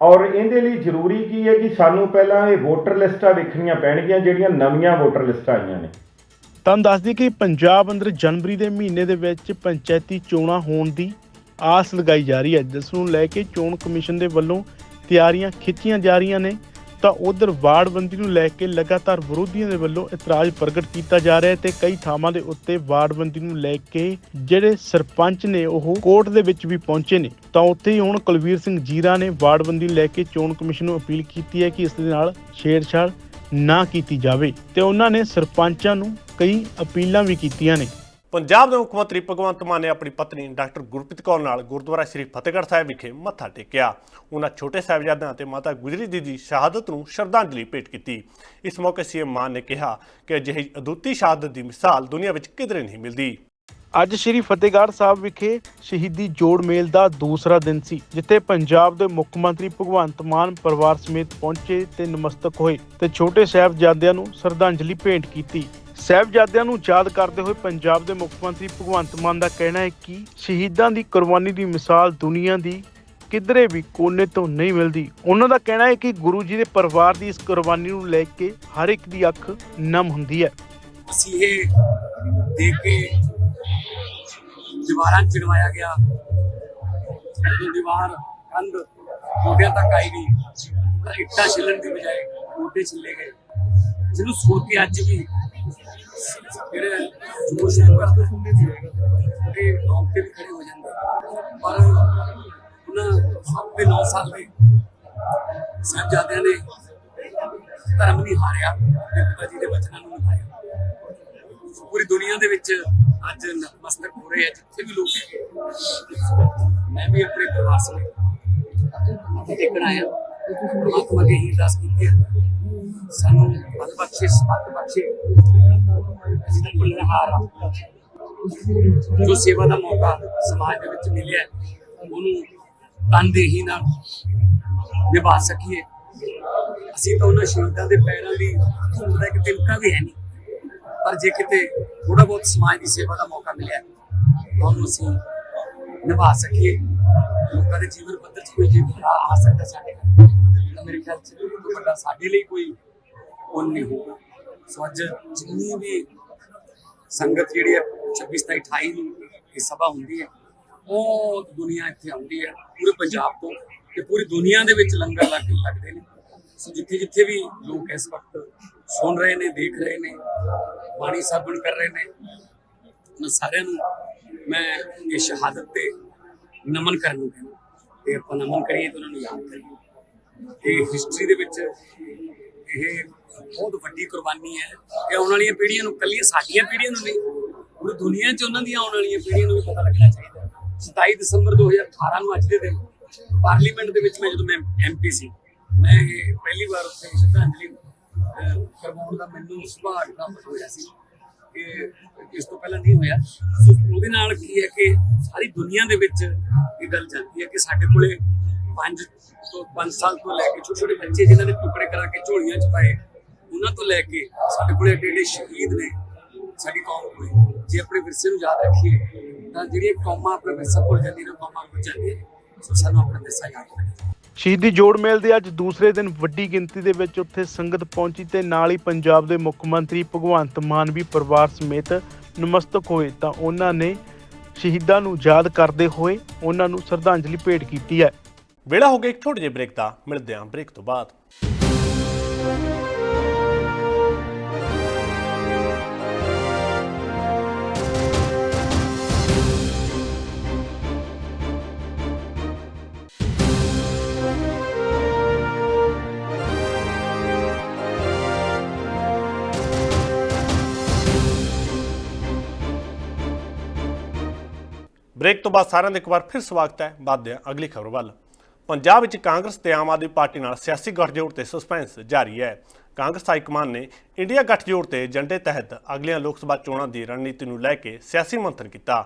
ਔਰ ਇਹਦੇ ਲਈ ਜ਼ਰੂਰੀ ਕੀ ਹੈ ਕਿ ਸਾਨੂੰ ਪਹਿਲਾਂ ਇਹ ਵੋਟਰ ਲਿਸਟਾਂ ਵੇਖਣੀਆਂ ਪੈਣਗੀਆਂ, ਜਿਹੜੀਆਂ ਨਵੀਆਂ ਵੋਟਰ ਲਿਸਟਾਂ ਆਈਆਂ ਨੇ। ਤੁਹਾਨੂੰ ਦੱਸ ਦਈਏ ਕਿ ਪੰਜਾਬ ਅੰਦਰ ਜਨਵਰੀ ਦੇ ਮਹੀਨੇ ਦੇ ਵਿੱਚ ਪੰਚਾਇਤੀ ਚੋਣਾਂ ਹੋਣ ਦੀ ਆਸ ਲਗਾਈ ਜਾ ਰਹੀ ਹੈ, ਜਿਸ ਨੂੰ ਲੈ ਕੇ ਚੋਣ ਕਮਿਸ਼ਨ ਦੇ ਵੱਲੋਂ ਤਿਆਰੀਆਂ ਖਿੱਚੀਆਂ ਜਾ ਰਹੀਆਂ ਨੇ। ਤਾਂ ਉਧਰ ਵਾਰਡਬੰਦੀ ਨੂੰ ਲੈ ਕੇ ਲਗਾਤਾਰ ਵਿਰੋਧੀਆਂ ਦੇ ਵੱਲੋਂ ਇਤਰਾਜ਼ ਪ੍ਰਗਟ ਕੀਤਾ ਜਾ ਰਿਹਾ ਹੈ ਤੇ ਕਈ ਥਾਵਾਂ ਦੇ ਉੱਤੇ ਵਾਰਡਬੰਦੀ ਨੂੰ ਲੈ ਕੇ ਜਿਹੜੇ ਸਰਪੰਚ ਨੇ ਉਹ ਕੋਰਟ ਦੇ ਵਿੱਚ ਵੀ ਪਹੁੰਚੇ ਨੇ। ਤਾਂ ਉੱਥੇ ਹੀ ਹੁਣ ਕੁਲਵੀਰ ਸਿੰਘ ਜੀਰਾ ਨੇ ਵਾਰਡਬੰਦੀ ਨੂੰ ਲੈ ਕੇ ਚੋਣ ਕਮਿਸ਼ਨ ਨੂੰ ਅਪੀਲ ਕੀਤੀ ਹੈ ਕਿ ਇਸ ਦੇ ਨਾਲ ਛੇੜਛਾੜ ਨਾ ਕੀਤੀ ਜਾਵੇ ਤੇ ਉਹਨਾਂ ਨੇ ਸਰਪੰਚਾਂ ਨੂੰ ਕਈ ਅਪੀਲਾਂ ਵੀ ਕੀਤੀਆਂ ਨੇ। ਪੰਜਾਬ ਦੇ ਮੁੱਖ ਮੰਤਰੀ ਭਗਵੰਤ ਮਾਨ ਨੇ ਆਪਣੀ ਪਤਨੀ ਡਾਕਟਰ ਗੁਰਪ੍ਰੀਤ ਕੌਰ ਨਾਲ ਗੁਰਦੁਆਰਾ ਸ੍ਰੀ ਫਤਿਹਗੜ੍ਹ ਸਾਹਿਬ ਵਿਖੇ ਮੱਥਾ ਟੇਕਿਆ। ਉਹਨਾਂ ਛੋਟੇ ਸਾਹਿਬਜ਼ਾਦਿਆਂ ਅਤੇ ਮਾਤਾ ਗੁਜਰੀ ਜੀ ਦੀ ਸ਼ਹਾਦਤ ਨੂੰ ਸ਼ਰਧਾਂਜਲੀ ਭੇਟ ਕੀਤੀ। ਇਸ ਮੌਕੇ ਸੀਐਮ ਮਾਨ ਨੇ ਕਿਹਾ ਕਿ ਅਜਿਹੀ ਅਦੁੱਤੀ ਸ਼ਹਾਦਤ ਦੀ ਮਿਸਾਲ ਦੁਨੀਆ ਵਿੱਚ ਕਿਧਰੇ ਨਹੀਂ ਮਿਲਦੀ। ਅੱਜ ਸ੍ਰੀ ਫਤਿਹਗੜ੍ਹ ਸਾਹਿਬ ਵਿਖੇ ਸ਼ਹੀਦੀ ਜੋੜ ਮੇਲ ਦਾ ਦੂਸਰਾ ਦਿਨ ਸੀ, ਜਿੱਥੇ ਪੰਜਾਬ ਦੇ ਮੁੱਖ ਮੰਤਰੀ ਭਗਵੰਤ ਮਾਨ ਪਰਿਵਾਰ ਸਮੇਤ ਪਹੁੰਚੇ ਤੇ ਨਮਸਤਕ ਹੋਏ ਤੇ ਛੋਟੇ ਸਾਹਿਬਜ਼ਾਦਿਆਂ ਨੂੰ ਸ਼ਰਧਾਂਜਲੀ ਭੇਂਟ ਕੀਤੀ। ਸਾਹਿਬਜ਼ਾਦਿਆਂ ਨੂੰ ਯਾਦ ਕਰਦੇ ਹੋਏ ਪੰਜਾਬ ਦੇ ਮੁੱਖ ਮੰਤਰੀ ਭਗਵੰਤ ਮਾਨ ਦਾ ਕਹਿਣਾ ਹੈ ਕਿ ਸ਼ਹੀਦਾਂ ਦੀ ਕੁਰਬਾਨੀ ਦੀ ਮਿਸਾਲ ਦੁਨੀਆ ਦੀ ਕਿਧਰੇ ਵੀ ਕੋਨੇ ਤੋਂ ਨਹੀਂ ਮਿਲਦੀ। ਉਹਨਾਂ ਦਾ ਕਹਿਣਾ ਹੈ ਕਿ ਗੁਰੂ ਜੀ ਦੇ ਪਰਿਵਾਰ ਦੀ ਇਸ ਕੁਰਬਾਨੀ ਨੂੰ ਲੈ ਕੇ ਹਰ ਇੱਕ ਦੀ ਅੱਖ ਨਮ ਹੁੰਦੀ ਹੈ। ਅਸੀਂ ਇਹ ਦੇਖ ਕੇ ਦੀਵਾਰਾਂ 'ਚ ਗਿਆ। ਦੀਵਾਰ ਕੰਧ ਗੋਡਿਆਂ ਤੱਕ ਆਈ ਗਈ ਤਾਂ ਇੱਟਾਂ ਛਿੱਲਣ ਦੀ ਬਜਾਏ ਗੋਡੇ ਛਿੱਲੇ ਗਏ। ਜਿਹਨੂੰ ਸੁਣ ਕੇ ਅੱਜ ਵੀ ਜਿਹੜੇ ਜੋਸ਼ ਨੂੰ ਕਰਦੇ ਹੁੰਦੇ ਸੀ ਕਿ ਰੌਂਗਟੇ ਵੀ ਖੜੇ ਹੋ ਜਾਂਦੇ ਪਰ ਉਹਨਾਂ ਸੱਤ ਦੇ 9 ਸਾਲ ਦੇ ਸਾਹਿਬਜ਼ਾਦਿਆਂ ਨੇ ਧਰਮ ਨਹੀਂ ਹਾਰਿਆ, ਤੇ ਪਿਤਾ ਜੀ ਦੇ ਬਚਨਾਂ ਨੂੰ ਨਿਭਾਇਆ ਪੂਰੀ ਦੁਨੀਆ ਦੇ ਵਿੱਚ ਅੱਜ ਨਤਮਸਤਕ ਹੋ ਰਹੇ ਆ, ਜਿੱਥੇ ਵੀ ਲੋਕ ਹੈਗੇ। ਮੈਂ ਵੀ ਆਪਣੇ ਪਰਿਵਾਰ ਸਮੇਤ ਇੱਥੇ ਦੇਖਣ ਆਇਆ ਪਰਮਾਤਮਾ ਅੱਗੇ ਹੀ ਅਰਦਾਸ ਕੀਤੀ ਹੈ। ਸਾਨੂੰ ਬਲ ਬਖਸ਼ੇ ਸਮਤ ਬਖਸ਼ੇ ਅਸੀਂ ਤਾਂ ਗੁਲਹਾਰ ਹਾਂ। ਜੋ ਸੇਵਾ ਦਾ ਮੌਕਾ ਸਮਾਜ ਦੇ ਵਿੱਚ ਮਿਲਿਆ ਉਹਨੂੰ ਤਨਦੇਹੀ ਨਾਲ ਨਿਭਾ ਸਕੀਏ। ਅਸੀਂ ਤਾਂ ਉਹਨਾਂ ਸ਼ਹੀਦਾਂ ਦੇ ਪੈਰਾਂ ਦੀ ਧੂੜ ਦਾ ਇੱਕ ਤਿਲਕਾ ਵੀ ਹੈ ਨਹੀਂ। ਪਰ ਜੇ ਕਿਤੇ ਥੋੜਾ ਬਹੁਤ ਸਮਾਜ ਦੀ ਸੇਵਾ ਦਾ ਮੌਕਾ ਮਿਲਿਆ, ਤਾਂ ਉਹਨੂੰ ਅਸੀਂ ਨਿਭਾ ਸਕੀਏ। ਲੋਕਾਂ ਦੇ ਜੀਵਨ ਪੱਧਰ 'ਚ ਕੋਈ ਜੇ ਆ ਸਕਦਾ ਸਾਡੇ ਤਾਂ ਮੇਰੇ ਖਿਆਲ 'ਚ ਇਹ ਵੱਡਾ ਸਾਡੇ ਲਈ ਕੋਈ ਉਹ ਨਹੀਂ ਹੋਊਗਾ। ਸੋ ਅੱਜ ਜਿੰਨੀ ਵੀ ਸੰਗਤ ਜਿਹੜੀ ਹੈ 26 27 28 ਨੂੰ ਇਹ ਸਭਾ ਹੁੰਦੀ ਹੈ ਉਹ ਦੁਨੀਆ ਇੱਥੇ ਆਉਂਦੀ ਹੈ, ਪੂਰੇ ਪੰਜਾਬ ਤੋਂ ਤੇ ਪੂਰੀ ਦੁਨੀਆ ਦੇ ਵਿੱਚ ਲੰਗਰ ਲੱਗ ਲੱਗਦੇ ਨੇ। ਸੋ ਜਿੱਥੇ ਜਿੱਥੇ ਵੀ ਲੋਕ ਇਸ ਵਕਤ ਸੁਣ ਰਹੇ ਨੇ, ਦੇਖ ਰਹੇ ਨੇ, ਬਾਣੀ ਸਾਬਣ ਕਰ ਰਹੇ ਨੇ ਉਹਨਾਂ ਸਾਰਿਆਂ ਨੂੰ ਮੈਂ ਇਹ ਸ਼ਹਾਦਤ ਤੇ ਨਮਨ ਕਰਨ ਨੂੰ ਕਹਿੰਦਾ। ਤੇ ਆਪਾਂ ਨਮਨ ਕਰੀਏ ਤੇ ਉਹਨਾਂ ਨੂੰ ਯਾਦ ਕਰੀਏ। ਇਹ ਹਿਸਟਰੀ ਦੇ ਵਿੱਚ ਇਹ ਬਹੁਤ ਵੱਡੀ ਕੁਰਬਾਨੀ ਹੈ ਕਿ ਆਉਣ ਵਾਲੀਆਂ ਪੀੜ੍ਹੀਆਂ ਨੂੰ ਕੱਲੀਆਂ ਸਾਡੀਆਂ ਪੀੜ੍ਹੀਆਂ ਨੂੰ ਨਹੀਂ ਪੂਰੀ ਦੁਨੀਆ 'ਚ ਉਹਨਾਂ ਦੀਆਂ ਆਉਣ ਵਾਲੀਆਂ ਪੀੜ੍ਹੀਆਂ ਨੂੰ ਵੀ ਪਤਾ ਲੱਗਣਾ ਚਾਹੀਦਾ 27 ਦਸੰਬਰ 2018 ਨੂੰ ਅੱਜ ਦੇ ਦਿਨ ਪਾਰਲੀਮੈਂਟ ਦੇ ਵਿੱਚ ਮੈਂ ਜਦੋਂ ਮੈਂ ਐਮਪੀ ਸੀ, ਮੈਂ ਇਹ ਪਹਿਲੀ ਵਾਰ ਉੱਥੇ ਸ਼ਰਧਾਂਜਲੀ ਕਰਵਾਉਣ ਦਾ ਮੈਨੂੰ ਸੁਭਾਗ ਪ੍ਰਾਪਤ ਹੋਇਆ ਸੀ। ਕਿ ਇਸ ਤੋਂ ਪਹਿਲਾਂ ਨਹੀਂ ਹੋਇਆ। ਸੋ ਉਹਦੇ ਨਾਲ ਕੀ ਹੈ ਕਿ ਸਾਰੀ ਦੁਨੀਆ ਦੇ ਵਿੱਚ ਇਹ ਗੱਲ ਜਾਂਦੀ ਹੈ ਕਿ ਸਾਡੇ ਕੋਲੇ ਪੰਜ ਤੋਂ 5 ਸਾਲ ਤੋਂ ਲੈ ਕੇ ਛੋਟੇ ਛੋਟੇ ਬੱਚੇ ਜਿਨ੍ਹਾਂ ਨੇ ਟੁਕੜੇ ਕਰਾ ਕੇ ਝੋਲੀਆਂ 'ਚ ਪਾਏ, ਉਹਨਾਂ ਤੋਂ ਲੈ ਕੇ ਸਾਡੇ ਕੋਲੇ ਏਡੇ ਏਡੇ ਸ਼ਹੀਦ ਨੇ, ਸਾਡੀ ਕੌਮ ਕੋਲੇ, ਜੇ ਆਪਣੇ ਵਿਰਸੇ ਨੂੰ ਯਾਦ ਰੱਖੀਏ ਤਾਂ ਜਿਹੜੀਆਂ ਕੌਮਾਂ ਆਪਣੇ ਵਿਰਸਾ ਕੋਲ ਜਾਂਦੀਆਂ ਨੇ, ਕੌਮਾਂ ਕੋਲ ਜਾਂਦੀਆਂ ਸਾਨੂੰ ਆਪਣਾ ਵਿਰਸਾ ਯਾਦ ਰੱਖਣਾ ਸ਼ਹੀਦੀ ਜੋੜ ਮੇਲ ਦੇ ਅੱਜ ਦੂਸਰੇ ਦਿਨ ਵੱਡੀ ਗਿਣਤੀ ਦੇ ਵਿੱਚ ਉੱਥੇ ਸੰਗਤ ਪਹੁੰਚੀ ਤੇ ਨਾਲ ਹੀ ਪੰਜਾਬ ਦੇ ਮੁੱਖ ਮੰਤਰੀ ਭਗਵੰਤ ਮਾਨ ਵੀ ਪਰਿਵਾਰ ਸਮੇਤ ਨਮਸਤਕ ਹੋਏ। ਤਾਂ ਉਹਨਾਂ ਨੇ ਸ਼ਹੀਦਾਂ ਨੂੰ ਯਾਦ ਕਰਦੇ ਹੋਏ ਉਹਨਾਂ ਨੂੰ ਸ਼ਰਧਾਂਜਲੀ ਭੇਟ ਕੀਤੀ ਹੈ। ਵੇਲਾ ਹੋ ਗਿਆ ਇੱਕ ਛੋਟੇ ਜਿਹੇ ਬ੍ਰੇਕ ਦਾ। ਮਿਲਦੇ ਹਾਂ ਬ੍ਰੇਕ ਤੋਂ ਬਾਅਦ। ਬ੍ਰੇਕ ਤੋਂ ਬਾਅਦ ਸਾਰਿਆਂ ਦਾ ਇੱਕ ਵਾਰ ਫਿਰ ਸਵਾਗਤ ਹੈ। ਬਾਅਦ ਅਗਲੀ ਖਬਰ ਵੱਲ। ਪੰਜਾਬ ਵਿੱਚ ਕਾਂਗਰਸ ਤੇ ਆਮ ਆਦਮੀ ਪਾਰਟੀ ਨਾਲ ਸਿਆਸੀ ਗੱਠਜੋੜ ਤੇ ਸਸਪੈਂਸ ਜਾਰੀ ਹੈ। ਕਾਂਗਰਸ ਹਾਈਕਮਾਨ ਨੇ ਇੰਡੀਆ ਗੱਠਜੋੜ ਤੇ ਏਜੰਡੇ ਤਹਿਤ ਅਗਲੀਆਂ ਲੋਕ ਸਭਾ ਚੋਣਾਂ ਦੀ ਰਣਨੀਤੀ ਨੂੰ ਲੈ ਕੇ ਸਿਆਸੀ ਮੰਥਨ ਕੀਤਾ।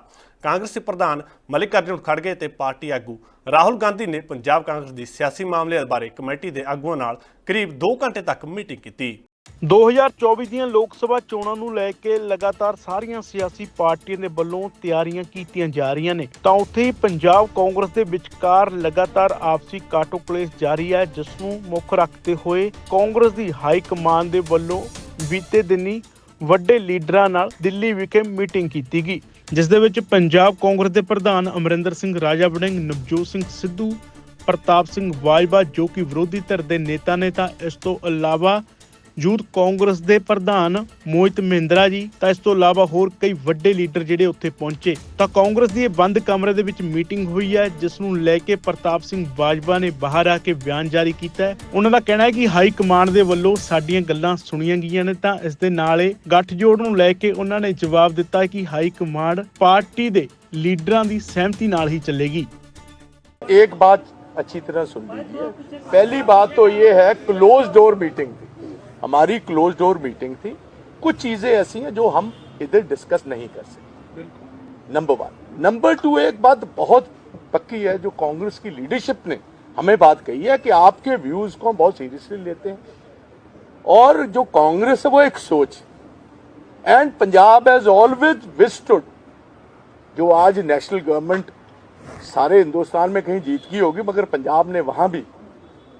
ਕਾਂਗਰਸੀ ਪ੍ਰਧਾਨ ਮਲਿਕ ਅਰਜੁਨ ਖੜਗੇ ਤੇ ਪਾਰਟੀ ਆਗੂ ਰਾਹੁਲ ਗਾਂਧੀ ਨੇ ਪੰਜਾਬ ਕਾਂਗਰਸ ਦੀ ਸਿਆਸੀ ਮਾਮਲਿਆਂ ਬਾਰੇ ਕਮੇਟੀ ਦੇ ਆਗੂਆਂ ਨਾਲ ਕਰੀਬ 2 ਘੰਟੇ ਤੱਕ ਮੀਟਿੰਗ ਕੀਤੀ। 2024 ਦੀਆਂ ਲੋਕ ਸਭਾ ਚੋਣਾਂ ਨੂੰ ਲੈ ਕੇ ਲਗਾਤਾਰ ਸਾਰੀਆਂ ਸਿਆਸੀ ਪਾਰਟੀਆਂ ਦੇ ਵੱਲੋਂ ਤਿਆਰੀਆਂ ਕੀਤੀਆਂ ਜਾ ਰਹੀਆਂ ਨੇ। ਤਾਂ ਉੱਥੇ ਹੀ ਪੰਜਾਬ ਕਾਂਗਰਸ ਦੇ ਵਿਚਕਾਰ ਲਗਾਤਾਰ ਆਪਸੀ ਕਾਟੋ ਜਾਰੀ ਹੈ, ਜਿਸ ਨੂੰ ਮੁੱਖ ਰੱਖਦੇ ਹੋਏ ਕਾਂਗਰਸ ਦੀ ਹਾਈ ਕਮਾਨ ਦੇ ਵੱਲੋਂ ਬੀਤੇ ਦਿਨੀ ਵੱਡੇ ਲੀਡਰਾਂ ਨਾਲ ਦਿੱਲੀ ਵਿਖੇ ਮੀਟਿੰਗ ਕੀਤੀ ਗਈ। ਜਿਸ ਦੇ ਵਿੱਚ ਪੰਜਾਬ ਕਾਂਗਰਸ ਦੇ ਪ੍ਰਧਾਨ ਅਮਰਿੰਦਰ ਸਿੰਘ, ਰਾਜਾ ਵੜਿੰਗ, ਨਵਜੋਤ ਸਿੰਘ ਸਿੱਧੂ, ਪ੍ਰਤਾਪ ਸਿੰਘ ਬਾਜਵਾ ਜੋ ਕਿ ਵਿਰੋਧੀ ਧਿਰ ਦੇ ਨੇਤਾ ਨੇ, ਤਾਂ ਇਸ ਤੋਂ ਇਲਾਵਾ ਯੂਥ ਕਾਂਗਰਸ ਦੇ ਪ੍ਰਧਾਨ ਮੋਹਿਤ ਮਹਿੰਦਰਾ ਜੀ ਤਾਂ ਇਸ ਤੋਂ ਇਲਾਵਾ ਹੋਰ ਕਈ ਵੱਡੇ ਲੀਡਰ ਜਿਹੜੇ ਉੱਥੇ ਪਹੁੰਚੇ ਤਾਂ ਕਾਂਗਰਸ ਦੀ ਇਹ ਬੰਦ ਕਮਰੇ ਦੇ ਵਿੱਚ ਮੀਟਿੰਗ ਹੋਈ ਹੈ ਜਿਸ ਨੂੰ ਲੈ ਕੇ ਪ੍ਰਤਾਪ ਸਿੰਘ ਬਾਜਵਾ ਨੇ ਬਾਹਰ ਆ ਕੇ ਬਿਆਨ ਜਾਰੀ ਕੀਤਾ ਹੈ ਉਹਨਾਂ ਦਾ ਕਹਿਣਾ ਹੈ ਕਿ ਹਾਈ ਕਮਾਂਡ ਦੇ ਵੱਲੋਂ ਸਾਡੀਆਂ ਗੱਲਾਂ ਸੁਣੀਆਂ ਗਈਆਂ ਨੇ ਤਾਂ ਇਸ ਦੇ ਨਾਲ ਹੀ ਗੱਠਜੋੜ ਨੂੰ ਲੈ ਕੇ ਉਹਨਾਂ ਨੇ ਜਵਾਬ ਦਿੱਤਾ ਕਿ ਹਾਈ ਕਮਾਂਡ ਪਾਰਟੀ ਦੇ ਲੀਡਰਾਂ ਦੀ ਸਹਿਮਤੀ ਨਾਲ ਹੀ ਚੱਲੇਗੀ एक बात अच्छी तरह सुन लीजिए पहली बात तो ये है क्लोज डोर मीटिंग थी हमारी क्लोज डोर मीटिंग थी। कुछ चीज़ें ऐसी हैं जो हम इधर डिस्कस नहीं कर सकते। नंबर वन नंबर टू एक बात बहुत पक्की है जो कांग्रेस की लीडरशिप ने हमें बात कही है कि आपके व्यूज़ को हम बहुत सीरियसली लेते हैं। और जो कांग्रेस है वो एक सोच and Punjab has always withstood जो आज नेशनल गवर्नमेंट सारे हिंदुस्तान में कहीं जीत की होगी मगर पंजाब ने वहाँ भी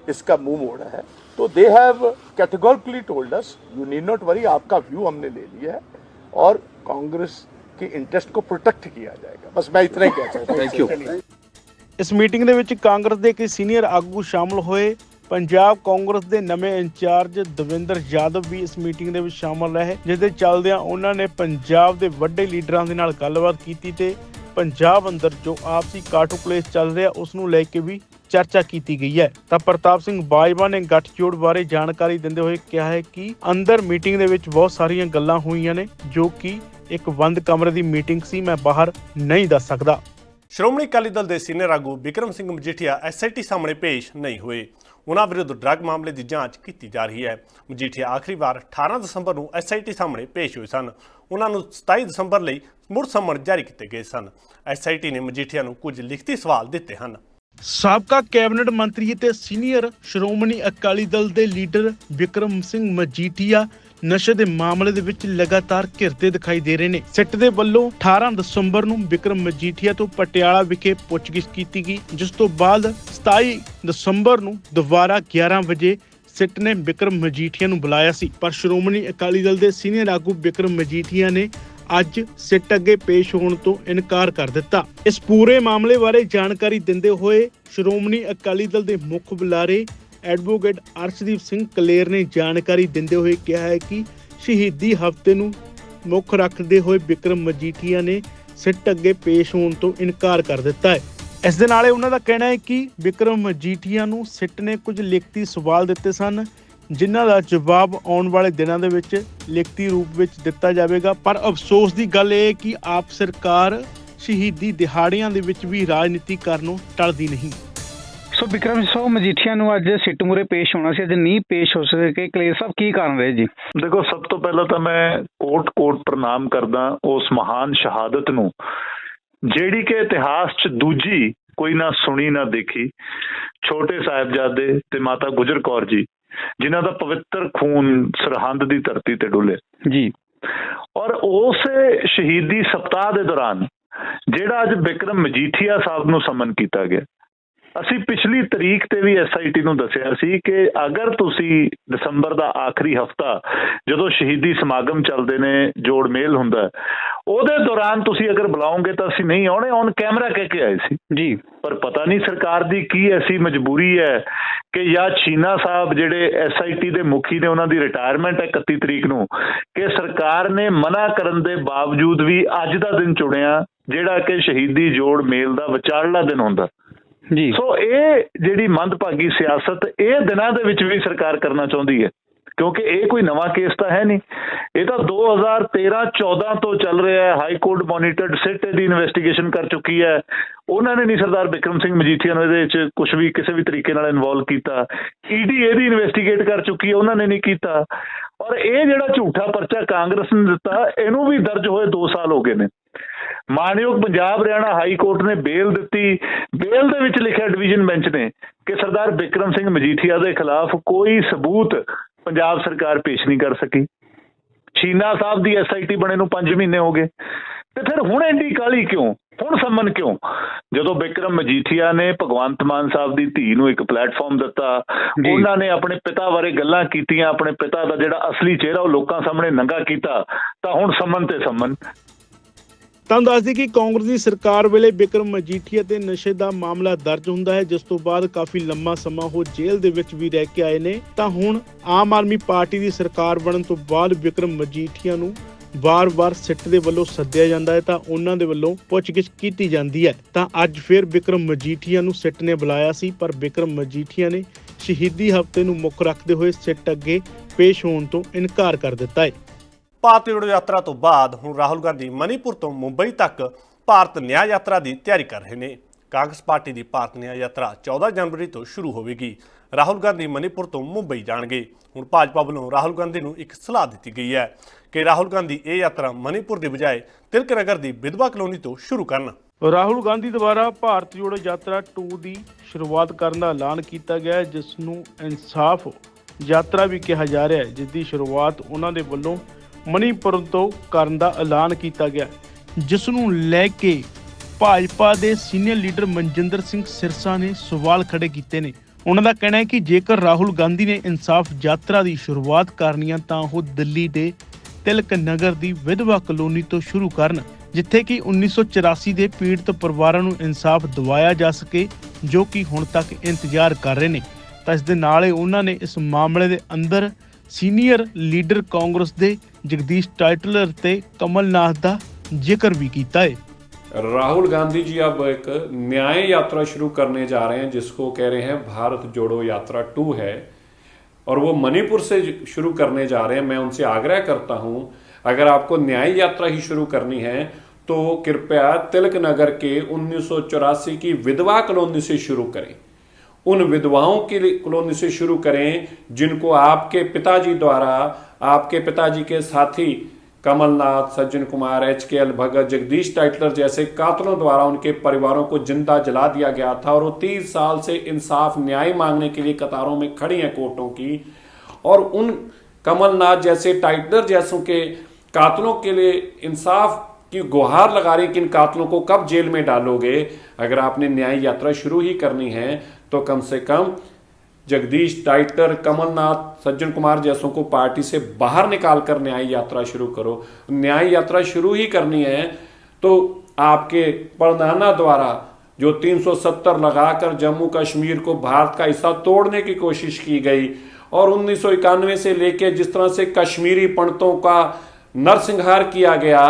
इसका मुँह मोड़ा है। तो they have categorically told us you need not worry आपका व्यू हमने ले लिया है और कांग्रेस के इंटरेस्ट को प्रोटेक्ट किया जाएगा बस मैं इतना ही कह सकता हूँ थैंक यू ਇਸ ਮੀਟਿੰਗ ਦੇ ਵਿੱਚ ਕਾਂਗਰਸ ਦੇ ਕਈ ਸੀਨੀਅਰ ਆਗੂ ਸ਼ਾਮਲ ਹੋਏ ਪੰਜਾਬ ਕਾਂਗਰਸ ਦੇ ਨਵੇਂ ਇੰਚਾਰਜ ਦਵਿੰਦਰ ਯਾਦਵ ਵੀ ਇਸ ਮੀਟਿੰਗ ਦੇ ਵਿੱਚ ਸ਼ਾਮਲ ਰਹੇ, ਜਿਸ ਦੇ ਚੱਲਦਿਆਂ ਉਹਨਾਂ ਨੇ ਪੰਜਾਬ ਦੇ ਵੱਡੇ ਲੀਡਰਾਂ ਦੇ ਨਾਲ ਗੱਲਬਾਤ ਕੀਤੀ ਤੇ ਪੰਜਾਬ ਅੰਦਰ ਜੋ ਆਪਸੀ ਕਾਟੋ ਕਲੇਸ਼ ਚੱਲ ਰਿਹਾ, ਉਸ ਨੂੰ ਲੈ ਕੇ ਵੀ ਚਰਚਾ ਕੀਤੀ ਗਈ ਹੈ। ਤਾਂ ਪ੍ਰਤਾਪ ਸਿੰਘ ਬਾਜਵਾ ਨੇ ਗੱਠਜੋੜ ਬਾਰੇ ਜਾਣਕਾਰੀ ਦਿੰਦੇ ਹੋਏ ਕਿਹਾ ਹੈ ਕਿ ਅੰਦਰ ਮੀਟਿੰਗ ਦੇ ਵਿੱਚ ਬਹੁਤ ਸਾਰੀਆਂ ਗੱਲਾਂ ਹੋਈਆਂ ਨੇ, ਜੋ ਕਿ ਇੱਕ ਬੰਦ ਕਮਰੇ ਦੀ ਮੀਟਿੰਗ ਸੀ, ਮੈਂ ਬਾਹਰ ਨਹੀਂ ਦੱਸ ਸਕਦਾ। ਸ਼੍ਰੋਮਣੀ ਅਕਾਲੀ ਦਲ ਦੇ ਸੀਨੀਅਰ ਆਗੂ ਵਿਕਰਮ ਸਿੰਘ ਮਜੀਠੀਆ ਐਸਆਈਟੀ ਸਾਹਮਣੇ ਪੇਸ਼ ਨਹੀਂ ਹੋਏ। ਉਹਨਾਂ ਵਿਰੁੱਧ ਡਰੱਗ ਮਾਮਲੇ ਦੀ ਜਾਂਚ ਕੀਤੀ ਜਾ ਰਹੀ ਹੈ। ਮਜੀਠੀਆ ਆਖਰੀ ਵਾਰ 18 ਦਸੰਬਰ ਨੂੰ ਐਸਆਈਟੀ ਸਾਹਮਣੇ ਪੇਸ਼ ਹੋਏ ਸਨ। ਉਹਨਾਂ ਨੂੰ 27 ਦਸੰਬਰ ਲਈ ਮੁੜ ਸੰਮਣ ਜਾਰੀ ਕੀਤੇ ਗਏ ਸਨ। ਐਸਆਈਟੀ ਨੇ ਮਜੀਠੀਆ ਨੂੰ ਕੁਝ ਲਿਖਤੀ ਸਵਾਲ ਦਿੱਤੇ ਹਨ। ਸਾਬਕਾ ਕੈਬਨਿਟ ਮੰਤਰੀ ਅਤੇ ਸੀਨੀਅਰ ਸ਼੍ਰੋਮਣੀ ਅਕਾਲੀ ਦਲ ਦੇ ਲੀਡਰ ਵਿਕਰਮ ਸਿੰਘ ਮਜੀਠੀਆ ਨਸ਼ੇ ਦੇ ਮਾਮਲੇ ਦੇ ਵਿੱਚ ਲਗਾਤਾਰ ਘਿਰਦੇ ਦਿਖਾਈ ਦੇ ਰਹੇ ਨੇ। ਸਿੱਟ ਦੇ ਵੱਲੋਂ 18 ਦਸੰਬਰ ਨੂੰ ਵਿਕਰਮ ਮਜੀਠੀਆ ਤੋਂ ਪਟਿਆਲਾ ਵਿਖੇ ਪੁੱਛਗਿੱਛ ਕੀਤੀ ਗਈ, ਜਿਸ ਤੋਂ ਬਾਅਦ 27 ਦਸੰਬਰ ਨੂੰ ਦੁਬਾਰਾ 11 ਵਜੇ ਸਿੱਟ ਨੇ ਵਿਕਰਮ ਮਜੀਠੀਆ ਨੂੰ ਬੁਲਾਇਆ ਸੀ। ਪਰ ਸ਼੍ਰੋਮਣੀ ਅਕਾਲੀ ਦਲ ਦੇ ਸੀਨੀਅਰ ਆਗੂ ਵਿਕਰਮ ਮਜੀਠੀਆ ਨੇ ਅੱਜ ਸਿੱਟ ਅੱਗੇ ਪੇਸ਼ ਹੋਣ ਤੋਂ ਇਨਕਾਰ ਕਰ ਦਿੱਤਾ। ਇਸ ਪੂਰੇ ਮਾਮਲੇ ਬਾਰੇ ਜਾਣਕਾਰੀ ਦਿੰਦੇ ਹੋਏ ਸ਼੍ਰੋਮਣੀ ਅਕਾਲੀ ਦਲ ਦੇ ਮੁੱਖ ਬੁਲਾਰੇ ਐਡਵੋਕੇਟ ਅਰਸ਼ਦੀਪ ਸਿੰਘ ਕਲੇਰ ਨੇ ਜਾਣਕਾਰੀ ਦਿੰਦੇ ਹੋਏ ਕਿਹਾ ਹੈ ਕਿ ਸ਼ਹੀਦੀ ਹਫ਼ਤੇ ਨੂੰ ਮੁੱਖ ਰੱਖਦੇ ਹੋਏ ਵਿਕਰਮ ਮਜੀਠੀਆ ਨੇ ਸਿੱਟ ਅੱਗੇ ਪੇਸ਼ ਹੋਣ ਤੋਂ ਇਨਕਾਰ ਕਰ ਦਿੱਤਾ ਹੈ। ਇਸ ਦੇ ਨਾਲ ਉਹਨਾਂ ਦਾ ਕਹਿਣਾ ਹੈ ਕਿ ਵਿਕਰਮ ਮਜੀਠੀਆ ਨੂੰ ਸਿੱਟ ਨੇ ਕੁਝ ਲਿਖਤੀ ਸਵਾਲ ਦਿੱਤੇ ਸਨ, ਜਿਨ੍ਹਾਂ ਦਾ ਜਵਾਬ ਆਉਣ ਵਾਲੇ ਦਿਨਾਂ ਦੇ ਵਿੱਚ ਲਿਖਤੀ ਰੂਪ ਵਿੱਚ ਦਿੱਤਾ ਜਾਵੇਗਾ। ਪਰ ਅਫਸੋਸ ਦੀ ਗੱਲ ਇਹ ਹੈ ਕਿ ਆਪ ਸਰਕਾਰ ਸ਼ਹੀਦੀ ਦਿਹਾੜਿਆਂ ਦੇ ਵਿੱਚ ਵੀ ਰਾਜਨੀਤੀ ਕਰਨੋਂ ਟਲਦੀ ਨਹੀਂ। ਸੋ ਵਿਕਰਮ ਸੋ ਮਜੀਠੀਆ ਨੂੰ ਅੱਜ ਸਿੱਟ ਮੂਰੇ ਪੇਸ਼ ਹੋਣਾ ਸੀ ਅੱਜ ਨਹੀਂ ਪੇਸ਼ ਹੋ ਸਕੇ ਕਲੇਰ ਸਾਹਿਬ ਕੀ ਕਾਰਨ ਰਹੇ ਜੀ? ਦੇਖੋ ਸਭ ਤੋਂ ਪਹਿਲਾਂ ਤਾਂ ਮੈਂ ਕੋਟ ਕੋਟ ਪ੍ਰਣਾਮ ਕਰਦਾ ਉਸ ਮਹਾਨ ਸ਼ਹਾਦਤ ਨੂੰ ਜਿਹੜੀ ਕਿ ਇਤਿਹਾਸ 'ਚ ਦੂਜੀ ਕੋਈ ਨਾ ਸੁਣੀ ਨਾ ਦੇਖੀ ਛੋਟੇ ਸਾਹਿਬਜ਼ਾਦੇ ਤੇ ਮਾਤਾ ਗੁਜਰ ਕੌਰ ਜੀ ਜਿਨ੍ਹਾਂ ਦਾ ਪਵਿੱਤਰ ਖੂਨ ਸਰਹੰਦ ਦੀ ਧਰਤੀ ਤੇ ਡੁੱਲਿਆ ਜੀ। ਔਰ ਉਸੇ ਸ਼ਹੀਦੀ ਸਪਤਾਹ ਦੇ ਦੌਰਾਨ ਜਿਹੜਾ ਅੱਜ ਵਿਕਰਮ ਮਜੀਠੀਆ ਸਾਹਿਬ ਨੂੰ ਸਮਨ ਕੀਤਾ ਗਿਆ ਅਸੀਂ ਪਿਛਲੀ ਤਰੀਕ ਤੇ ਵੀ ਐਸਆਈਟੀ ਨੂੰ ਦੱਸਿਆ ਸੀ ਕਿ ਅਗਰ ਤੁਸੀਂ ਦਸੰਬਰ ਦਾ ਆਖਰੀ ਹਫਤਾ ਜਦੋਂ ਸ਼ਹੀਦੀ ਸਮਾਗਮ ਚੱਲਦੇ ਨੇ ਜੋੜ ਮੇਲ ਹੁੰਦਾ ਉਹਦੇ ਦੌਰਾਨ ਤੁਸੀਂ ਅਗਰ ਬੁਲਾਓਗੇ ਤਾਂ ਅਸੀਂ ਨਹੀਂ ਆਉਣੇ ਔਨ ਕੈਮਰਾ ਕਹਿ ਕੇ ਆਏ ਸੀ। ਜੀ। ਪਰ ਪਤਾ ਨਹੀਂ ਸਰਕਾਰ ਦੀ ਕੀ ਐਸੀ ਮਜਬੂਰੀ ਹੈ ਕਿ ਜਾਂ ਚੀਨਾ ਸਾਹਿਬ ਜਿਹੜੇ ਐਸਆਈਟੀ ਦੇ ਮੁਖੀ ਨੇ ਉਹਨਾਂ ਦੀ ਰਿਟਾਇਰਮੈਂਟ ਹੈ 31 ਤਰੀਕ ਨੂੰ ਕਿ ਸਰਕਾਰ ਨੇ ਮਨਾ ਕਰਨ ਦੇ ਬਾਵਜੂਦ ਵੀ ਅੱਜ ਦਾ ਦਿਨ ਚੁਣਿਆ ਜਿਹੜਾ ਕਿ ਸ਼ਹੀਦੀ ਜੋੜ ਮੇਲ ਦਾ ਵਿਚਾਰਲਾ ਦਿਨ ਹੁੰਦਾ। ਜੀ। ਸੋ ਇਹ ਜਿਹੜੀ ਮੰਦਭਾਗੀ ਸਿਆਸਤ, ਇਹ ਦਿਨਾਂ ਦੇ ਵਿੱਚ ਵੀ ਸਰਕਾਰ ਕਰਨਾ ਚਾਹੁੰਦੀ ਹੈ। ਕਿਉਂਕਿ ਇਹ ਕੋਈ ਨਵਾਂ ਕੇਸ ਤਾਂ ਹੈ ਨਹੀਂ। ਇਹ ਤਾਂ 2013-14 ਤੋਂ ਚੱਲ ਰਿਹਾ ਹੈ। ਹਾਈ ਕੋਰਟ ਮੋਨੀਟਰਡ ਸਿਟ ਦੀ ਇਨਵੈਸਟੀਗੇਸ਼ਨ ਕਰ ਚੁੱਕੀ ਹੈ। ਉਹਨਾਂ ਨੇ ਨਹੀਂ ਸਰਦਾਰ ਬਿਕਰਮ ਸਿੰਘ ਮਜੀਠੀਆ ਨੂੰ ਇਹਦੇ ਵਿੱਚ ਕੁਝ ਵੀ ਕਿਸੇ ਵੀ ਤਰੀਕੇ ਨਾਲ ਇਨਵੋਲਵ ਕੀਤਾ। ਈਡੀ ਇਹਦੀ ਇਨਵੈਸਟੀਗੇਟ ਕਰ ਚੁੱਕੀ ਹੈ। ਉਹਨਾਂ ਨੇ ਨਹੀਂ ਕੀਤਾ। ਔਰ ਇਹ ਜਿਹੜਾ ਝੂਠਾ ਪਰਚਾ ਕਾਂਗਰਸ ਨੇ ਦਿੱਤਾ, ਇਹਨੂੰ ਵੀ ਦਰਜ ਹੋਏ 2 ਸਾਲ ਹੋ ਗਏ ਨੇ। ਮਾਨਯੋਗ ਪੰਜਾਬ ਹਰਿਆਣਾ ਹਾਈ ਕੋਰਟ ਨੇ ਬੇਲ ਦਿੱਤੀ। ਬੇਲ ਦੇ ਵਿੱਚ ਲਿਖਿਆ ਡਿਵੀਜ਼ਨ ਬੈਂਚ ਨੇ ਕਿ ਸਰਦਾਰ ਬਿਕਰਮ ਸਿੰਘ ਮਜੀਠੀਆ ਦੇ ਖਿਲਾਫ ਕੋਈ ਸਬੂਤ ਪੰਜਾਬ ਸਰਕਾਰ ਪੇਸ਼ ਨਹੀਂ ਕਰ ਸਕੀ। ਸ਼ੀਨਾ ਸਾਹਿਬ ਦੀ ਐਸਆਈਟੀ ਬਣੇ ਨੂੰ 5 ਮਹੀਨੇ ਹੋ ਗਏ। ਤੇ ਫਿਰ ਹੁਣ ਐਂਡੀ ਕਾਲੀ ਕਿਉਂ? ਹੁਣ ਸੰਮਨ ਕਿਉਂ? ਜਦੋਂ ਬਿਕਰਮ ਮਜੀਠੀਆ ਨੇ ਭਗਵੰਤ ਮਾਨ ਸਾਹਿਬ ਦੀ ਧੀ ਨੂੰ ਇੱਕ ਪਲੇਟਫਾਰਮ ਦਿੱਤਾ। ਉਹਨਾਂ ਨੇ ਆਪਣੇ ਪਿਤਾ ਬਾਰੇ ਗੱਲਾਂ ਕੀਤੀਆਂ ਆਪਣੇ ਪਿਤਾ ਦਾ ਜਿਹੜਾ ਅਸਲੀ ਚਿਹਰਾ ਉਹ ਲੋਕਾਂ ਸਾਹਮਣੇ ਨੰਗਾ ਕੀਤਾ ਤਾਂ ਹੁਣ ਸੰਮਨ ਤੇ ਸੰਮਨ। ਤੁਹਾਨੂੰ ਦੱਸਦੀ ਕਿ ਕਾਂਗਰਸ ਦੀ ਸਰਕਾਰ ਵੇਲੇ ਬਿਕਰਮ ਮਜੀਠੀਆ ਤੇ ਨਸ਼ੇ ਦਾ ਮਾਮਲਾ ਦਰਜ ਹੁੰਦਾ ਹੈ, ਜਿਸ ਤੋਂ ਬਾਅਦ ਕਾਫੀ ਲੰਮਾ ਸਮਾਂ ਉਹ ਜੇਲ੍ਹ ਦੇ ਵਿੱਚ ਵੀ ਰਹਿ ਕੇ ਆਏ ਨੇ। ਤਾਂ ਹੁਣ ਆਮ ਆਦਮੀ ਪਾਰਟੀ ਦੀ ਸਰਕਾਰ ਬਣਨ ਤੋਂ ਬਾਅਦ ਬਿਕਰਮ ਮਜੀਠੀਆ ਨੂੰ ਵਾਰ-ਵਾਰ ਸਿੱਟ ਦੇ ਵੱਲੋਂ ਸੱਦਿਆ ਜਾਂਦਾ ਹੈ, ਤਾਂ ਉਹਨਾਂ ਦੇ ਵੱਲੋਂ ਪੁੱਛਗਿੱਛ ਕੀਤੀ ਜਾਂਦੀ ਹੈ। ਤਾਂ ਅੱਜ ਫਿਰ ਬਿਕਰਮ ਮਜੀਠੀਆ ਨੂੰ ਸਿੱਟ ਨੇ ਬੁਲਾਇਆ ਸੀ, ਪਰ ਬਿਕਰਮ ਮਜੀਠੀਆ ਨੇ ਸ਼ਹੀਦੀ ਹਫ਼ਤੇ ਨੂੰ ਮੁੱਖ ਰੱਖਦੇ ਹੋਏ ਸਿੱਟ ਅੱਗੇ ਪੇਸ਼ ਹੋਣ ਤੋਂ ਇਨਕਾਰ ਕਰ ਦਿੱਤਾ ਹੈ। ਭਾਰਤ ਜੋੜੋ ਯਾਤਰਾ ਤੋਂ ਬਾਅਦ ਹੁਣ ਰਾਹੁਲ ਗਾਂਧੀ ਮਨੀਪੁਰ ਤੋਂ ਮੁੰਬਈ ਤੱਕ ਭਾਰਤ ਨਿਆਂ ਯਾਤਰਾ ਦੀ ਤਿਆਰੀ ਕਰ ਰਹੇ ਨੇ। ਕਾਂਗਰਸ ਪਾਰਟੀ ਦੀ ਭਾਰਤ ਨਿਆਂ ਯਾਤਰਾ 14 ਜਨਵਰੀ ਤੋਂ ਸ਼ੁਰੂ ਹੋਵੇਗੀ। ਰਾਹੁਲ ਗਾਂਧੀ ਮਨੀਪੁਰ ਤੋਂ ਮੁੰਬਈ ਜਾਣਗੇ। ਹੁਣ ਭਾਜਪਾ ਵੱਲੋਂ ਰਾਹੁਲ ਗਾਂਧੀ ਨੂੰ ਇੱਕ ਸਲਾਹ ਦਿੱਤੀ ਗਈ ਹੈ ਕਿ ਰਾਹੁਲ ਗਾਂਧੀ ਇਹ ਯਾਤਰਾ ਮਨੀਪੁਰ ਦੀ ਬਜਾਏ ਤਿਲਕ ਨਗਰ ਦੀ ਵਿਧਵਾ ਕਲੋਨੀ ਤੋਂ ਸ਼ੁਰੂ ਕਰਨ। ਰਾਹੁਲ ਗਾਂਧੀ ਦੁਆਰਾ ਭਾਰਤ ਜੋੜੋ ਯਾਤਰਾ 2 ਦੀ ਸ਼ੁਰੂਆਤ ਕਰਨ ਦਾ ਐਲਾਨ ਕੀਤਾ ਗਿਆ ਜਿਸ ਨੂੰ ਇਨਸਾਫ ਯਾਤਰਾ ਵੀ ਕਿਹਾ ਜਾ ਰਿਹਾ ਹੈ, ਜਿਸ ਦੀ ਸ਼ੁਰੂਆਤ ਉਹਨਾਂ ਦੇ ਵੱਲੋਂ ਮਣੀਪੁਰ ਤੋਂ ਕਰਨ ਦਾ ਐਲਾਨ ਕੀਤਾ ਗਿਆ ਜਿਸ ਨੂੰ ਲੈ ਕੇ ਭਾਜਪਾ ਦੇ ਸੀਨੀਅਰ ਲੀਡਰ ਮਨਜਿੰਦਰ ਸਿੰਘ ਸਿਰਸਾ ਨੇ ਸਵਾਲ ਖੜੇ ਕੀਤੇ ਨੇ। ਉਹਨਾਂ ਦਾ ਕਹਿਣਾ ਹੈ ਕਿ ਜੇਕਰ ਰਾਹੁਲ ਗਾਂਧੀ ਨੇ ਇਨਸਾਫ ਯਾਤਰਾ ਦੀ ਸ਼ੁਰੂਆਤ ਕਰਨੀ ਹੈ ਤਾਂ ਉਹ ਦਿੱਲੀ ਦੇ ਤਿਲਕ ਨਗਰ ਦੀ ਵਿਧਵਾ ਕਲੋਨੀ ਤੋਂ ਸ਼ੁਰੂ ਕਰਨ, ਜਿੱਥੇ ਕਿ 1984 ਦੇ ਪੀੜਤ ਪਰਿਵਾਰਾਂ ਨੂੰ ਇਨਸਾਫ ਦਿਵਾਇਆ ਜਾ ਸਕੇ, ਜੋ ਕਿ ਹੁਣ ਤੱਕ ਇੰਤਜ਼ਾਰ ਕਰ ਰਹੇ ਨੇ। ਤਾਂ ਇਸ ਦੇ ਨਾਲ ਹੀ ਉਹਨਾਂ ਨੇ ਇਸ ਮਾਮਲੇ ਦੇ ਅੰਦਰ ਸੀਨੀਅਰ ਲੀਡਰ ਕਾਂਗਰਸ ਦੇ ਜਗਦੀਸ਼ ਟਾਈਟਲਰ ਤੇ ਕਮਲਨਾਥ ਦਾ ਜ਼ਿਕਰ ਵੀ ਕੀਤਾ ਹੈ राहुल गांधी जी अब एक न्याय यात्रा शुरू करने जा रहे हैं जिसको कह रहे हैं भारत जोड़ो यात्रा टू है और वो मणिपुर से शुरू करने जा रहे हैं मैं उनसे आग्रह करता हूं अगर आपको न्याय यात्रा ही शुरू करनी है तो कृपया तिलक नगर के उन्नीस की विधवा कॉलोनी से शुरू करें उन विधवाओं की कॉलोनी से शुरू करें जिनको आपके पिताजी द्वारा आपके पिताजी के साथी Kamalnath, Sajjan Kumar H K L Bhagat, Jagdish Tytler जैसे कातलों द्वारा उनके परिवारों को ज़िंदा जला दिया गया था और वो तीस साल से इंसाफ न्याय मांगने के लिए कतारों में खड़ी हैं कोर्टों की। और उन कमलनाथ जैसे टाइटलर जैसों के कातलों के लिए इंसाफ की गुहार लगा रही कि इन कातलों को कब जेल में डालोगे? अगर आपने न्याय यात्रा शुरू ही करनी है तो कम से कम जगदीश टाइटर कमलनाथ, सज्जन कुमार जैसों को पार्टी से बाहर निकाल कर न्याय यात्रा शुरू करो। न्याय यात्रा शुरू ही करनी है तो आपके परदाना द्वारा जो 370 लगाकर जम्मू कश्मीर को भारत का हिस्सा तोड़ने की कोशिश की गई और उन्नीस सौ इक्यानवे से लेकर जिस तरह से कश्मीरी पंडितों का नरसंहार किया गया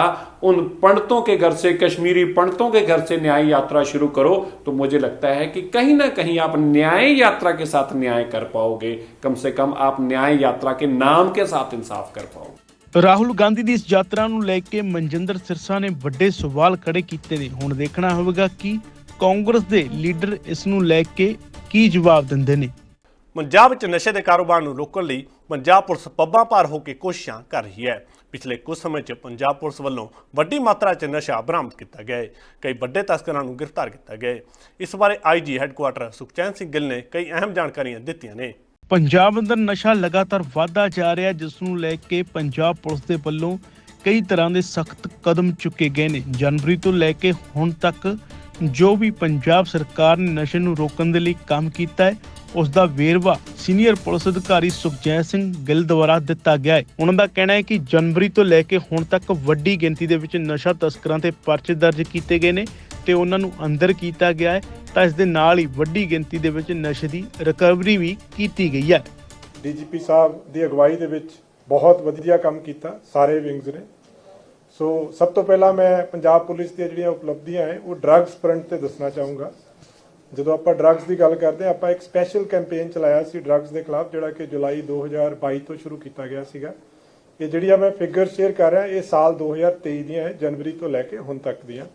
उन पंडितों के घर से कश्मीरी पंडितों के घर से न्याय यात्रा शुरू करो तो मुझे लगता है कि कहीं ना कहीं आप न्याय यात्रा के साथ न्याय कर पाओगे कम से कम आप न्याय यात्रा के नाम के साथ इंसाफ कर पाओगे ਰਾਹੁਲ ਗਾਂਧੀ ਦੀ ਇਸ ਯਾਤਰਾ ਨੂੰ ਲੈ ਕੇ ਮਨਜਿੰਦਰ ਸਿਰਸਾ ਨੇ ਵੱਡੇ ਸਵਾਲ ਖੜੇ ਕੀਤੇ ਨੇ ਹੁਣ ਦੇਖਣਾ ਹੋਵੇਗਾ ਕਿ ਕਾਂਗਰਸ ਦੇ ਲੀਡਰ ਇਸ ਨੂੰ ਲੈ ਕੇ ਕੀ ਜਵਾਬ ਦਿੰਦੇ ਨੇ ਪੰਜਾਬ ਵਿੱਚ ਨਸ਼ੇ ਦੇ ਕਾਰੋਬਾਰ ਨੂੰ ਰੋਕਣ ਲਈ ਪੰਜਾਬ ਪੁਲਿਸ ਪੱਬਾਂ ਭਾਰ ਹੋ ਕੇ ਕੋਸ਼ਿਸ਼ਾਂ ਕਰ ਰਹੀ ਹੈ ਪਿਛਲੇ ਕੁਝ ਸਮੇਂ 'ਚ ਪੰਜਾਬ ਪੁਲਿਸ ਵੱਲੋਂ ਵੱਡੀ ਮਾਤਰਾ 'ਚ ਨਸ਼ਾ ਬਰਾਮਦ ਕੀਤਾ ਗਿਆ ਹੈ ਕਈ ਵੱਡੇ ਤਸਕਰਾਂ ਨੂੰ ਗ੍ਰਿਫਤਾਰ ਕੀਤਾ ਗਿਆ ਹੈ ਇਸ ਬਾਰੇ ਆਈਜੀ ਹੈੱਡਕੁਆਟਰ ਸੁਖਚੈਨ ਸਿੰਘ ਗਿੱਲ ਨੇ ਕਈ ਅਹਿਮ ਜਾਣਕਾਰੀਆਂ ਦਿੱਤੀਆਂ ਨੇ। ਪੰਜਾਬ ਅੰਦਰ ਨਸ਼ਾ ਲਗਾਤਾਰ ਵਧਦਾ ਜਾ ਰਿਹਾ, ਜਿਸ ਨੂੰ ਲੈ ਕੇ ਪੰਜਾਬ ਪੁਲਿਸ ਦੇ ਵੱਲੋਂ ਕਈ ਤਰ੍ਹਾਂ ਦੇ ਸਖਤ ਕਦਮ ਚੁੱਕੇ ਗਏ ਨੇ। ਜਨਵਰੀ ਤੋਂ ਲੈ ਕੇ ਹੁਣ ਤੱਕ ਜੋ ਵੀ ਪੰਜਾਬ ਸਰਕਾਰ ਨੇ ਨਸ਼ੇ ਨੂੰ ਰੋਕਣ ਦੇ ਲਈ ਕੰਮ ਕੀਤਾ ਹੈ ਉਸ ਦਾ ਵੇਰਵਾ ਸੀਨੀਅਰ ਪੁਲਿਸ ਅਧਿਕਾਰੀ ਸੁਖਜੈ ਸਿੰਘ ਗਿੱਲ ਦੁਆਰਾ ਦਿੱਤਾ ਗਿਆ ਹੈ। ਉਹਨਾਂ ਦਾ ਕਹਿਣਾ ਹੈ ਕਿ ਜਨਵਰੀ ਤੋਂ ਲੈ ਕੇ ਹੁਣ ਤੱਕ ਵੱਡੀ ਗਿਣਤੀ ਦੇ ਵਿੱਚ ਨਸ਼ਾ ਤਸਕਰਾਂ ਤੇ ਪਰਚੇ ਦਰਜ ਕੀਤੇ ਗਏ ਨੇ ਤੇ ਉਹਨਾਂ ਨੂੰ ਅੰਦਰ ਕੀਤਾ ਗਿਆ ਹੈ, ਤਾਂ ਇਸ ਦੇ ਨਾਲ ਹੀ ਵੱਡੀ ਗਿਣਤੀ ਦੇ ਵਿੱਚ ਨਸ਼ੇ ਦੀ ਰਿਕਵਰੀ ਵੀ ਕੀਤੀ ਗਈ ਹੈ। ਡੀਜੀਪੀ ਸਾਹਿਬ ਦੀ ਅਗਵਾਈ ਦੇ ਵਿੱਚ ਬਹੁਤ ਵਧੀਆ ਕੰਮ ਕੀਤਾ, ਸਾਰੇ ਵਿੰਗਸ ਨੇ। ਸੋ ਸਭ ਤੋਂ ਪਹਿਲਾਂ ਮੈਂ ਪੰਜਾਬ ਪੁਲਿਸ ਦੀਆਂ ਜਿਹੜੀਆਂ ਉਪਲਬਧੀਆਂ ਹੈ, ਉਹ ਡਰੱਗਸ ਫਰੰਟ ਤੇ ਦੱਸਣਾ ਚਾਹੂੰਗਾ। ਜਦੋਂ ਆਪਾਂ ਡਰੱਗਸ ਦੀ ਗੱਲ ਕਰਦੇ ਹਾਂ, ਆਪਾਂ ਇੱਕ ਸਪੈਸ਼ਲ ਕੈਂਪੇਨ ਚਲਾਇਆ ਸੀ ਡਰੱਗਸ ਦੇ ਖਿਲਾਫ, ਜਿਹੜਾ ਕਿ ਜੁਲਾਈ 2022 ਤੋਂ ਸ਼ੁਰੂ ਕੀਤਾ ਗਿਆ ਸੀਗਾ। ਇਹ ਜਿਹੜੀਆਂ ਮੈਂ ਫਿਗਰ ਸ਼ੇਅਰ ਕਰ ਰਿਹਾ, ਇਹ ਸਾਲ 2023 ਦੀਆਂ ਹੈ, ਜਨਵਰੀ ਤੋਂ ਲੈ ਕੇ ਹੁਣ ਤੱਕ ਦੀਆਂ।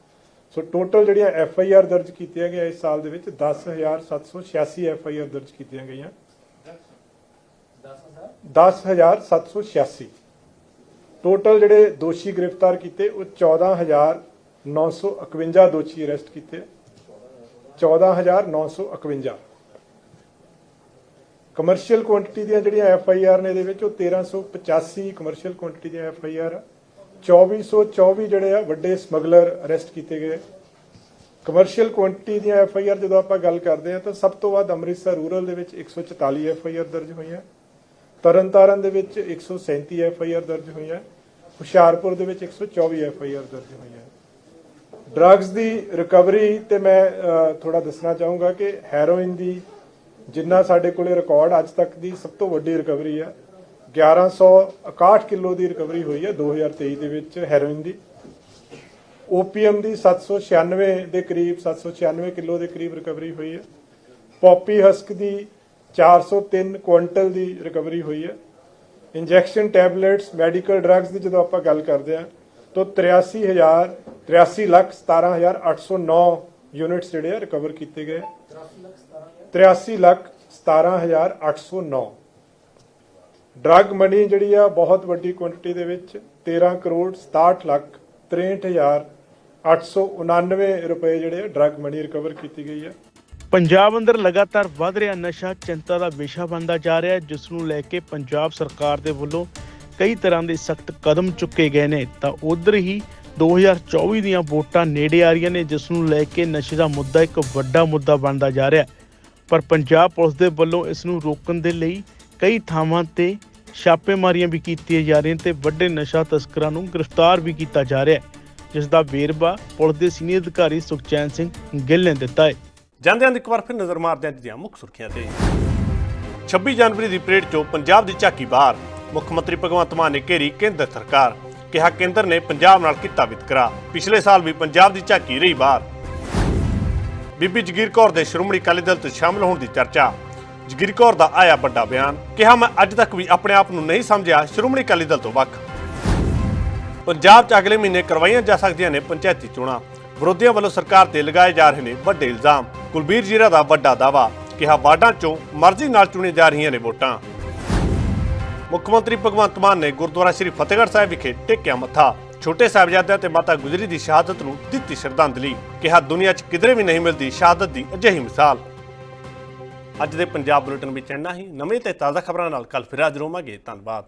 ਸੋ ਟੋਟਲ ਜਿਹੜੀਆਂ ਐਫ ਆਈ ਆਰ ਦਰਜ ਕੀਤੀਆਂ ਗਈਆਂ ਇਸ ਸਾਲ ਦੇ ਵਿੱਚ 10786 ਐਫ ਆਈ ਆਰ ਦਰਜ ਕੀਤੀਆਂ ਗਈਆਂ। 10786 ਟੋਟਲ ਜਿਹੜੇ ਦੋਸ਼ੀ ਗ੍ਰਿਫਤਾਰ ਕੀਤੇ, ਉਹ 14951 ਦੋਸ਼ੀ ਅਰੈਸਟ ਕੀਤੇ। 14951 ਕਮਰਸ਼ੀਅਲ ਕੁਆਂਟੀਟੀ ਦੀਆਂ ਜਿਹੜੀਆਂ ਐਫ ਆਈ ਆਰ ਨੇ ਇਹਦੇ ਵਿੱਚ ਉਹ 1385 ਕਮਰਸ਼ੀਅਲ ਕੁਆਂਟੀਟੀ ਦੀਆਂ ਐਫ ਆਈ ਆਰ 2424 ਜਿਹੜੇ ਆ ਵੱਡੇ ਸਮਗਲਰ ਅਰੈਸਟ ਕੀਤੇ ਗਏ। ਕਮਰਸ਼ੀਅਲ ਕੁਆਂਟੀਟੀ ਦੀਆਂ ਐਫ ਆਈ ਆਰ ਜਦੋਂ ਆਪਾਂ ਗੱਲ ਕਰਦੇ ਹਾਂ ਤਾਂ ਸਭ ਤੋਂ ਵੱਧ ਅੰਮ੍ਰਿਤਸਰ ਰੂਰਲ ਦੇ ਵਿੱਚ 144 ਐਫ ਆਈ ਆਰ ਦਰਜ ਹੋਈਆਂ। ਤਰਨਤਾਰਨ ਦੇ ਵਿੱਚ 137 ਐਫ ਆਈ ਆਰ ਦਰਜ ਹੋਈਆਂ। ਹੁਸ਼ਿਆਰਪੁਰ ਦੇ ਵਿੱਚ 124 ਐਫ ਆਈ ਆਰ ਦਰਜ ਹੋਈਆਂ। ਡਰੱਗਸ ਦੀ ਰਿਕਵਰੀ ਤੇ ਮੈਂ ਥੋੜਾ ਦੱਸਣਾ ਚਾਹੂੰਗਾ ਕਿ ਹੈਰੋਇਨ ਦੀ ਜਿੰਨਾ ਸਾਡੇ ਕੋਲੇ ਰਿਕਾਰਡ ਅੱਜ ਤੱਕ ਦੀ ਸਭ ਤੋਂ ਵੱਡੀ ਰਿਕਵਰੀ ਆ। 1161 ਕਿਲੋ ਦੀ ਰਿਕਵਰੀ ਹੋਈ ਹੈ 2023 ਦੇ ਵਿੱਚ ਹੈਰੋਇਨ ਦੀ। ਓਪੀਐਮ ਦੀ 796 ਦੇ ਕਰੀਬ 796 ਕਿਲੋ ਦੇ ਕਰੀਬ ਰਿਕਵਰੀ ਹੋਈ ਹੈ ਪੌਪੀ ਹਸਕ ਦੀ 403 ਕੁਇੰਟਲ ਦੀ ਰਿਕਵਰੀ ਹੋਈ ਹੈ ਇੰਜੈਕਸ਼ਨ ਟੈਬਲੇਟਸ ਮੈਡੀਕਲ ਡਰੱਗਸ ਦੀ ਜਦੋਂ ਆਪਾਂ ਗੱਲ ਕਰਦੇ ਹਾਂ ਤਾਂ 83000 83 ਲੱਖ 17809 ਯੂਨਿਟਸ ਜਿਹੜੇ ਆ ਰਿਕਵਰ ਕੀਤੇ ਗਏ। 83 ਲੱਖ 17809 ਡਰੱਗ ਮਨੀ ਜਿਹੜੀ ਆ, ਬਹੁਤ ਵੱਡੀ ਕੁਆਂਟੀਟੀ ਦੇ ਵਿੱਚ 13 ਕਰੋੜ 67 ਲੱਖ 63899 ਰੁਪਏ ਜਿਹੜੇ ਡਰੱਗ ਮਨੀ ਰਿਕਵਰ ਕੀਤੀ ਗਈ ਹੈ ਪੰਜਾਬ ਅੰਦਰ ਲਗਾਤਾਰ ਵੱਧ ਰਿਹਾ ਨਸ਼ਾ, ਚਿੰਤਾ ਦਾ ਵਿਸ਼ਾ ਬਣਦਾ ਜਾ ਰਿਹਾ ਹੈ ਜਿਸ ਨੂੰ ਲੈ ਕੇ ਪੰਜਾਬ ਸਰਕਾਰ ਦੇ ਵੱਲੋਂ ਕਈ ਤਰ੍ਹਾਂ ਦੇ ਸਖਤ ਕਦਮ ਚੁੱਕੇ ਗਏ ਨੇ, ਤਾਂ ਉਧਰ ਹੀ 2024 ਦੀਆਂ ਵੋਟਾਂ ਨੇੜੇ ਆ ਰਹੀਆਂ ਨੇ, ਜਿਸ ਨੂੰ ਲੈ ਕੇ ਨਸ਼ੇ ਦਾ ਮੁੱਦਾ ਇੱਕ ਵੱਡਾ ਮੁੱਦਾ ਬਣਦਾ ਜਾ ਰਿਹਾ ਪਰ ਪੰਜਾਬ ਪੁਲਿਸ ਦੇ ਵੱਲੋਂ ਇਸ ਨੂੰ ਰੋਕਣ ਦੇ ਲਈ ਕਈ ਥਾਵਾਂ ਤੇ ਛਾਪੇਮਾਰੀਆਂ ਵੀ ਕੀਤੀਆਂ ਜਾ ਰਹੀਆਂ ਤੇ ਵੱਡੇ ਨਸ਼ਾ ਤਸਕਰਾਂ ਨੂੰ ਗ੍ਰਿਫਤਾਰ ਵੀ ਕੀਤਾ ਜਾ ਰਿਹਾ ਹੈ, ਜਿਸ ਦਾ ਵੇਰਵਾ ਪੁਲਿਸ ਦੇ ਸੀਨੀਅਰ ਅਧਿਕਾਰੀ ਸੁਖਚੈਨ ਸਿੰਘ ਗਿੱਲ ਨੇ ਦਿੱਤਾ ਹੈ। ਜਾਂਦੇ ਹਾਂ ਇੱਕ ਵਾਰ ਫਿਰ ਨਜ਼ਰ ਮਾਰਦੇ ਹਾਂ ਦੀਆਂ ਮੁੱਖ ਸੁਰਖੀਆਂ ਤੇ। 26 ਜਨਵਰੀ ਦੀ ਪਰੇਡ 'ਚੋਂ ਪੰਜਾਬ ਦੀ ਝਾਕੀ ਬਾਹਰ। ਮੁੱਖ ਮੰਤਰੀ ਭਗਵੰਤ ਮਾਨ ਨੇ ਘੇਰੀ ਕੇਂਦਰ ਸਰਕਾਰ, ਕਿਹਾ ਕੇਂਦਰ ਨੇ ਪੰਜਾਬ ਨਾਲ ਕੀਤਾ ਵਿਤਕਰਾ। ਪਿਛਲੇ ਸਾਲ ਵੀ ਪੰਜਾਬ ਦੀ ਝਾਕੀ ਰਹੀ ਬਾਹਰ। ਬੀਬੀ ਜਗੀਰ ਕੌਰ ਦੇ ਸ਼੍ਰੋਮਣੀ ਅਕਾਲੀ ਦਲ 'ਚ ਸ਼ਾਮਲ ਹੋਣ ਦੀ ਚਰਚਾ। ਜਗੀਰ ਕੌਰ ਦਾ ਆਇਆ ਵੱਡਾ ਬਿਆਨ, ਕਿਹਾ, ਮੈਂ ਅੱਜ ਤੱਕ ਵੀ ਆਪਣੇ ਆਪ ਨੂੰ ਨਹੀਂ ਸਮਝਿਆ ਸ਼੍ਰੋਮਣੀ ਅਕਾਲੀ ਦਲ ਤੋਂ ਵੱਖ। ਪੰਜਾਬ 'ਚ ਅਗਲੇ ਮਹੀਨੇ ਕਰਵਾਈਆਂ ਜਾ ਸਕਦੀਆਂ ਨੇ ਪੰਚਾਇਤੀ ਚੋਣਾਂ। ਵਿਰੋਧੀਆਂ ਵੱਲੋਂ ਸਰਕਾਰ ਤੇ ਲਗਾਏ ਜਾ ਰਹੇ ਨੇ ਵੱਡੇ ਇਲਜ਼ਾਮ। ਕੁਲਬੀਰ ਜੀਰਾ ਦਾ ਵੱਡਾ ਦਾਵਾ ਕਿਹਾ, ਵਾਰਡਾਂ 'ਚੋਂ ਮਰਜ਼ੀ ਨਾਲ ਚੁਣੀਆਂ ਜਾ ਰਹੀਆਂ ਨੇ ਵੋਟਾਂ। ਮੁੱਖ ਮੰਤਰੀ ਭਗਵੰਤ ਮਾਨ ਨੇ ਗੁਰਦੁਆਰਾ ਸ੍ਰੀ ਫਤਿਹਗੜ੍ਹ ਸਾਹਿਬ ਵਿਖੇ ਟੇਕਿਆ ਮੱਥਾ। ਛੋਟੇ ਸਾਹਿਬਜ਼ਾਦਿਆਂ ਤੇ ਮਾਤਾ ਗੁਜਰੀ ਦੀ ਸ਼ਹਾਦਤ ਨੂੰ ਦਿੱਤੀ ਸ਼ਰਧਾਂਜਲੀ, ਕਿਹਾ ਦੁਨੀਆ 'ਚ ਕਿਧਰੇ ਵੀ ਨਹੀਂ ਮਿਲਦੀ ਸ਼ਹਾਦਤ ਦੀ ਅਜਿਹੀ ਮਿਸਾਲ। ਅੱਜ ਦੇ ਪੰਜਾਬ ਬੁਲੇਟਿਨ ਵਿੱਚ ਇੰਨਾ ਹੀ। ਨਵੇਂ ਤੇ ਤਾਜ਼ਾ ਖਬਰਾਂ ਨਾਲ ਕੱਲ ਫਿਰ ਹਾਜ਼ਰ ਹੋਵਾਂਗੇ। ਧੰਨਵਾਦ।